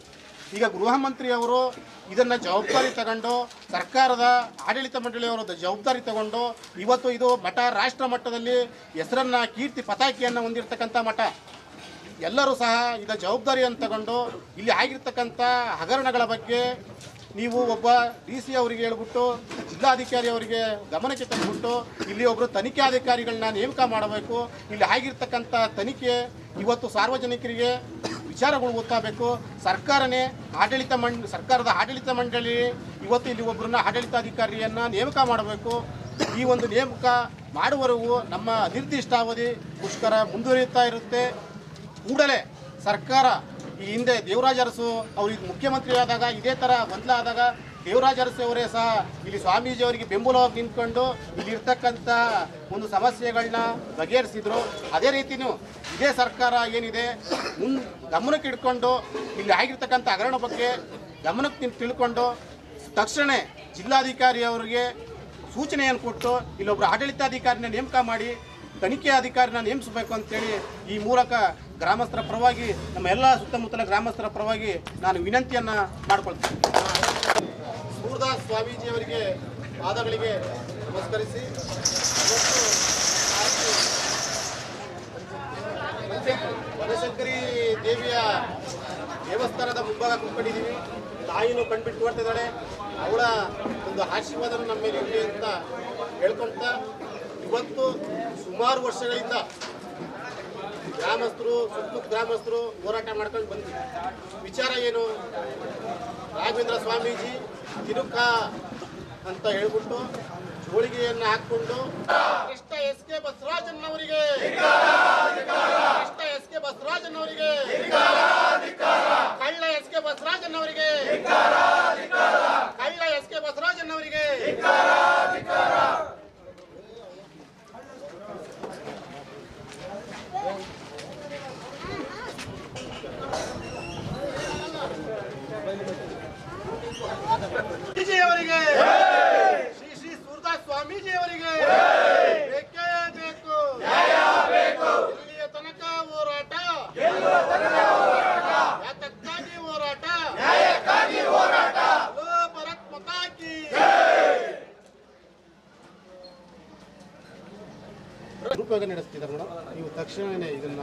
ಈಗ ಗೃಹ ಮಂತ್ರಿಯವರು ಇದನ್ನ ಜವಾಬ್ದಾರಿ ತಗೊಂಡು ಸರ್ಕಾರದ ಆಡಳಿತ ಮಂಡಳಿಯವರ ಜವಾಬ್ದಾರಿ ತಗೊಂಡು ಇವತ್ತು ಇದು ಮಠ, ರಾಷ್ಟ್ರ ಮಟ್ಟದಲ್ಲಿ ಹೆಸರನ್ನ, ಕೀರ್ತಿ ಪತಾಕಿಯನ್ನು ಹೊಂದಿರತಕ್ಕಂಥ ಮಠ. ಎಲ್ಲರೂ ಸಹ ಇದರ ಜವಾಬ್ದಾರಿಯನ್ನು ತಗೊಂಡು ಇಲ್ಲಿ ಆಗಿರ್ತಕ್ಕಂಥ ಹಗರಣಗಳ ಬಗ್ಗೆ ನೀವು ಒಬ್ಬ ಡಿ ಸಿ ಅವರಿಗೆ ಹೇಳ್ಬಿಟ್ಟು, ಜಿಲ್ಲಾಧಿಕಾರಿ ಅವರಿಗೆ ಗಮನಕ್ಕೆ ತಂದುಬಿಟ್ಟು, ಇಲ್ಲಿ ಒಬ್ಬರು ತನಿಖಾಧಿಕಾರಿಗಳನ್ನ ನೇಮಕ ಮಾಡಬೇಕು. ಇಲ್ಲಿ ಆಗಿರ್ತಕ್ಕಂಥ ತನಿಖೆ ಇವತ್ತು ಸಾರ್ವಜನಿಕರಿಗೆ ವಿಚಾರಗಳು ಗೊತ್ತಾಗಬೇಕು. ಸರ್ಕಾರನೇ ಆಡಳಿತ ಮಂಡ, ಸರ್ಕಾರದ ಆಡಳಿತ ಮಂಡಳಿ ಇವತ್ತು ಇಲ್ಲಿ ಒಬ್ಬರನ್ನ ಆಡಳಿತಾಧಿಕಾರಿಯನ್ನು ನೇಮಕ ಮಾಡಬೇಕು. ಈ ಒಂದು ನೇಮಕ ಮಾಡುವವರೆಗೂ ನಮ್ಮ ಅನಿರ್ದಿಷ್ಟಾವಧಿ ಮುಷ್ಕರ ಮುಂದುವರಿಯುತ್ತಾ ಇರುತ್ತೆ. ಕೂಡಲೇ ಸರ್ಕಾರ ಈ ಹಿಂದೆ ದೇವರಾಜ ಅರಸು ಅವರು ಮುಖ್ಯಮಂತ್ರಿ ಆದಾಗ ಇದೇ ಥರ ಗೊಂದಲ ಆದಾಗ ದೇವರಾಜ ಅವರೇ ಸಹ ಇಲ್ಲಿ ಸ್ವಾಮೀಜಿ ಅವರಿಗೆ ಬೆಂಬಲವಾಗಿ ನಿಂತ್ಕೊಂಡು ಇಲ್ಲಿ ಇರ್ತಕ್ಕಂಥ ಒಂದು ಸಮಸ್ಯೆಗಳನ್ನ ಬಗೆಹರಿಸಿದ್ರು. ಅದೇ ರೀತಿಯೂ ಇದೇ ಸರ್ಕಾರ ಏನಿದೆ, ಮುನ್ ಗಮನಕ್ಕೆ ಇಟ್ಕೊಂಡು ಇಲ್ಲಿ ಆಗಿರ್ತಕ್ಕಂಥ ಹಗರಣ ಬಗ್ಗೆ ಗಮನಕ್ಕೆ ತಿಳ್- ತಿಳ್ಕೊಂಡು ತಕ್ಷಣ ಜಿಲ್ಲಾಧಿಕಾರಿ ಅವರಿಗೆ ಸೂಚನೆಯನ್ನು ಕೊಟ್ಟು ಇಲ್ಲೊಬ್ಬರು ಆಡಳಿತಾಧಿಕಾರಿನ ನೇಮಕ ಮಾಡಿ ತನಿಖೆ ಅಧಿಕಾರಿನ ನೇಮಿಸಬೇಕು ಅಂತೇಳಿ ಈ ಮೂಲಕ ಗ್ರಾಮಸ್ಥರ ಪರವಾಗಿ ನಮ್ಮ ಎಲ್ಲ ಸುತ್ತಮುತ್ತಲ ಗ್ರಾಮಸ್ಥರ ಪರವಾಗಿ ನಾನು ವಿನಂತಿಯನ್ನು ಮಾಡಿಕೊಳ್ತೀನಿ. ಸೂರದಾಸ್ ಸ್ವಾಮೀಜಿಯವರಿಗೆ ಪಾದಗಳಿಗೆ ನಮಸ್ಕರಿಸಿ. ಬನಶಂಕರಿ ದೇವಿಯ ದೇವಸ್ಥಾನದ ಮುಂಭಾಗ ಕುತ್ಕೊಂಡಿದ್ದೀವಿ. ತಾಯಿನೂ ಕಣ್ಬಿಟ್ಟು ಬರ್ತಿದ್ದಾಳೆ ಅವಳ ಒಂದು ಆಶೀರ್ವಾದ ನಮ್ಮ ಮೇಲೆ ಇರಲಿ ಅಂತ ಹೇಳ್ಕೊಳ್ತಾ ಇವತ್ತು ಸುಮಾರು ವರ್ಷಗಳಿಂದ ಗ್ರಾಮಸ್ಥರು ಸುತ್ತಮುತ್ತ ಗ್ರಾಮಸ್ಥರು ಹೋರಾಟ ಮಾಡ್ಕೊಂಡು ಬಂದ್ವಿ. ವಿಚಾರ ಏನು? ರಾಘವೇಂದ್ರ ಸ್ವಾಮೀಜಿ ತಿರುಕ ಅಂತ ಹೇಳ್ಬಿಟ್ಟು ಹೋಳಿಗೆಯನ್ನು ಹಾಕೊಂಡು ಕೃಷ್ಣ ಎಸ್ ಕೆ ಬಸವರಾಜನ್ ಅವರಿಗೆ, ಕೃಷ್ಣ ಎಸ್ ಕೆ ಬಸವರಾಜನ್ ಅವರಿಗೆ, ಕಳ್ಳ ಎಸ್ ಕೆ ಬಸವರಾಜನ್ ಅವರಿಗೆ, ಕಳ್ಳ ಎಸ್ ಕೆ ಬಸವರಾಜನ್ ಅವರಿಗೆ ಸ್ವಾಮೀಜಿ ಶ್ರೀ ಶ್ರೀ ಸೂರದಾಸ್ ಸ್ವಾಮೀಜಿ ಅವರಿಗೆ ಬೇಕೇ ಬೇಕು ಇಲ್ಲಿಯ ತನಕ ಹೋರಾಟ? ಯಾತಕ್ಕಾಗಿ ಹೋರಾಟ? ಹಲೋ ಭರತ್ ಮಾತಾ ಕಿ ದುರುಪಯೋಗ ನಡೆಸ್ತಿದ್ದಾರೆ ಮೇಡಮ್. ನೀವು ತಕ್ಷಣವೇ ಇದನ್ನ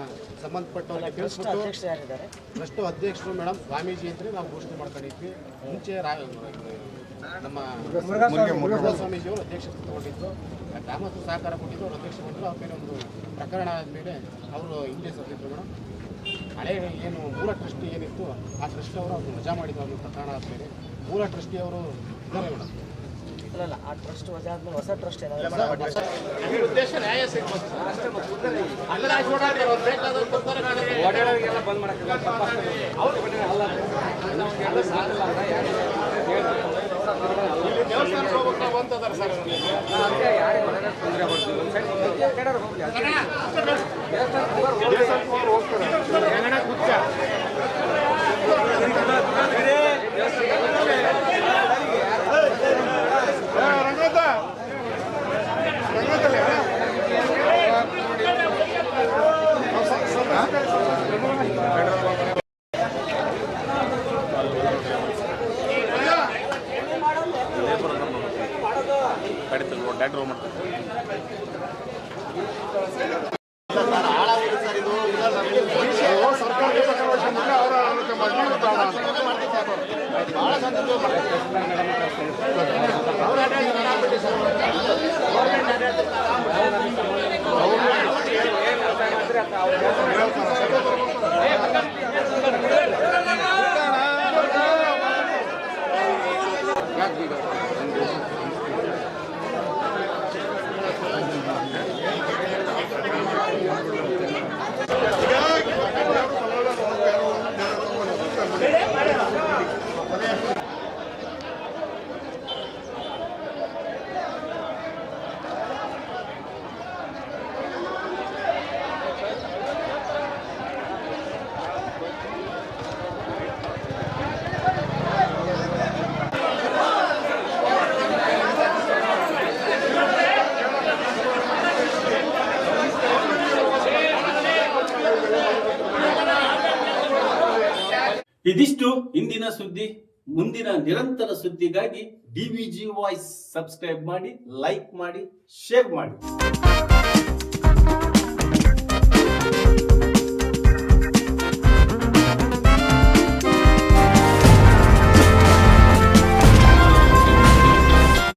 ತಿಳಿಸ್ಬಿಟ್ಟು ಭ್ರಷ್ಟ ಅಧ್ಯಕ್ಷರು ಮೇಡಮ್ ಸ್ವಾಮೀಜಿ ಅಂತ ನಾವು ಘೋಷಣೆ ಮಾಡ್ಕೊಂಡಿದ್ವಿ. ಮುಂಚೆ ರಾ- ನಮ್ಮ ಮುರುಘಾ ಸ್ವಾಮೀಜಿ ಅವರು ಅಧ್ಯಕ್ಷತೆ ತಗೊಂಡಿದ್ದು ಗ್ರಾಮಸ್ಥರು ಸಹಕಾರ ಕೊಟ್ಟಿದ್ದು ಅವರು ಅಧ್ಯಕ್ಷ ಕೊಟ್ಟರು ಅವ್ರ ಮೇಲೆ ಒಂದು ಪ್ರಕರಣ ಆದಮೇಲೆ ಅವರು ಹಿಂದೆ ಸತ್ತಿದ್ರು ಮೇಡಮ್ ಹಳೆ ಏನು ಮೂಲ ಟ್ರಸ್ಟಿ ಏನಿತ್ತು ಆ ಟ್ರಸ್ಟ್ ಅವರು ಅವ್ರು ವಜಾ ಮಾಡಿದ್ರು ಅವ್ರ ಪ್ರಕರಣ ಆದಮೇಲೆ ಮೂಲ ಟ್ರಸ್ಟಿ ಅವರು ಇದ್ದಾರೆ ಮೇಡಮ್ ಇಲ್ಲ ಆ ಟ್ರಸ್ಟ್ ವಜಾ ಆದ್ಮೇಲೆ ಹೊಸ ಟ್ರಸ್ಟ್ ಉದ್ದೇಶ ನ್ಯಾಯ ಸಿಗ್ಬೋದು ಬಂದ್ ಮಾಡಕ್ಕಾಗಲ್ಲ ದೇವಸ್ಥಾನಕ್ಕೆ ಹೋಗೋರು ಹೋಗ್ತಾರೆ. ಇದಿಷ್ಟು ಇಂದಿನ ಸುದ್ದಿ. ಮುಂದಿನ ನಿರಂತರ ಸುದ್ದಿಗಾಗಿ ಡಿವಿಜಿ ವಾಯ್ಸ್ ಸಬ್ಸ್ಕ್ರೈಬ್ ಮಾಡಿ ಲೈಕ್ ಮಾಡಿ ಶೇರ್ ಮಾಡಿ.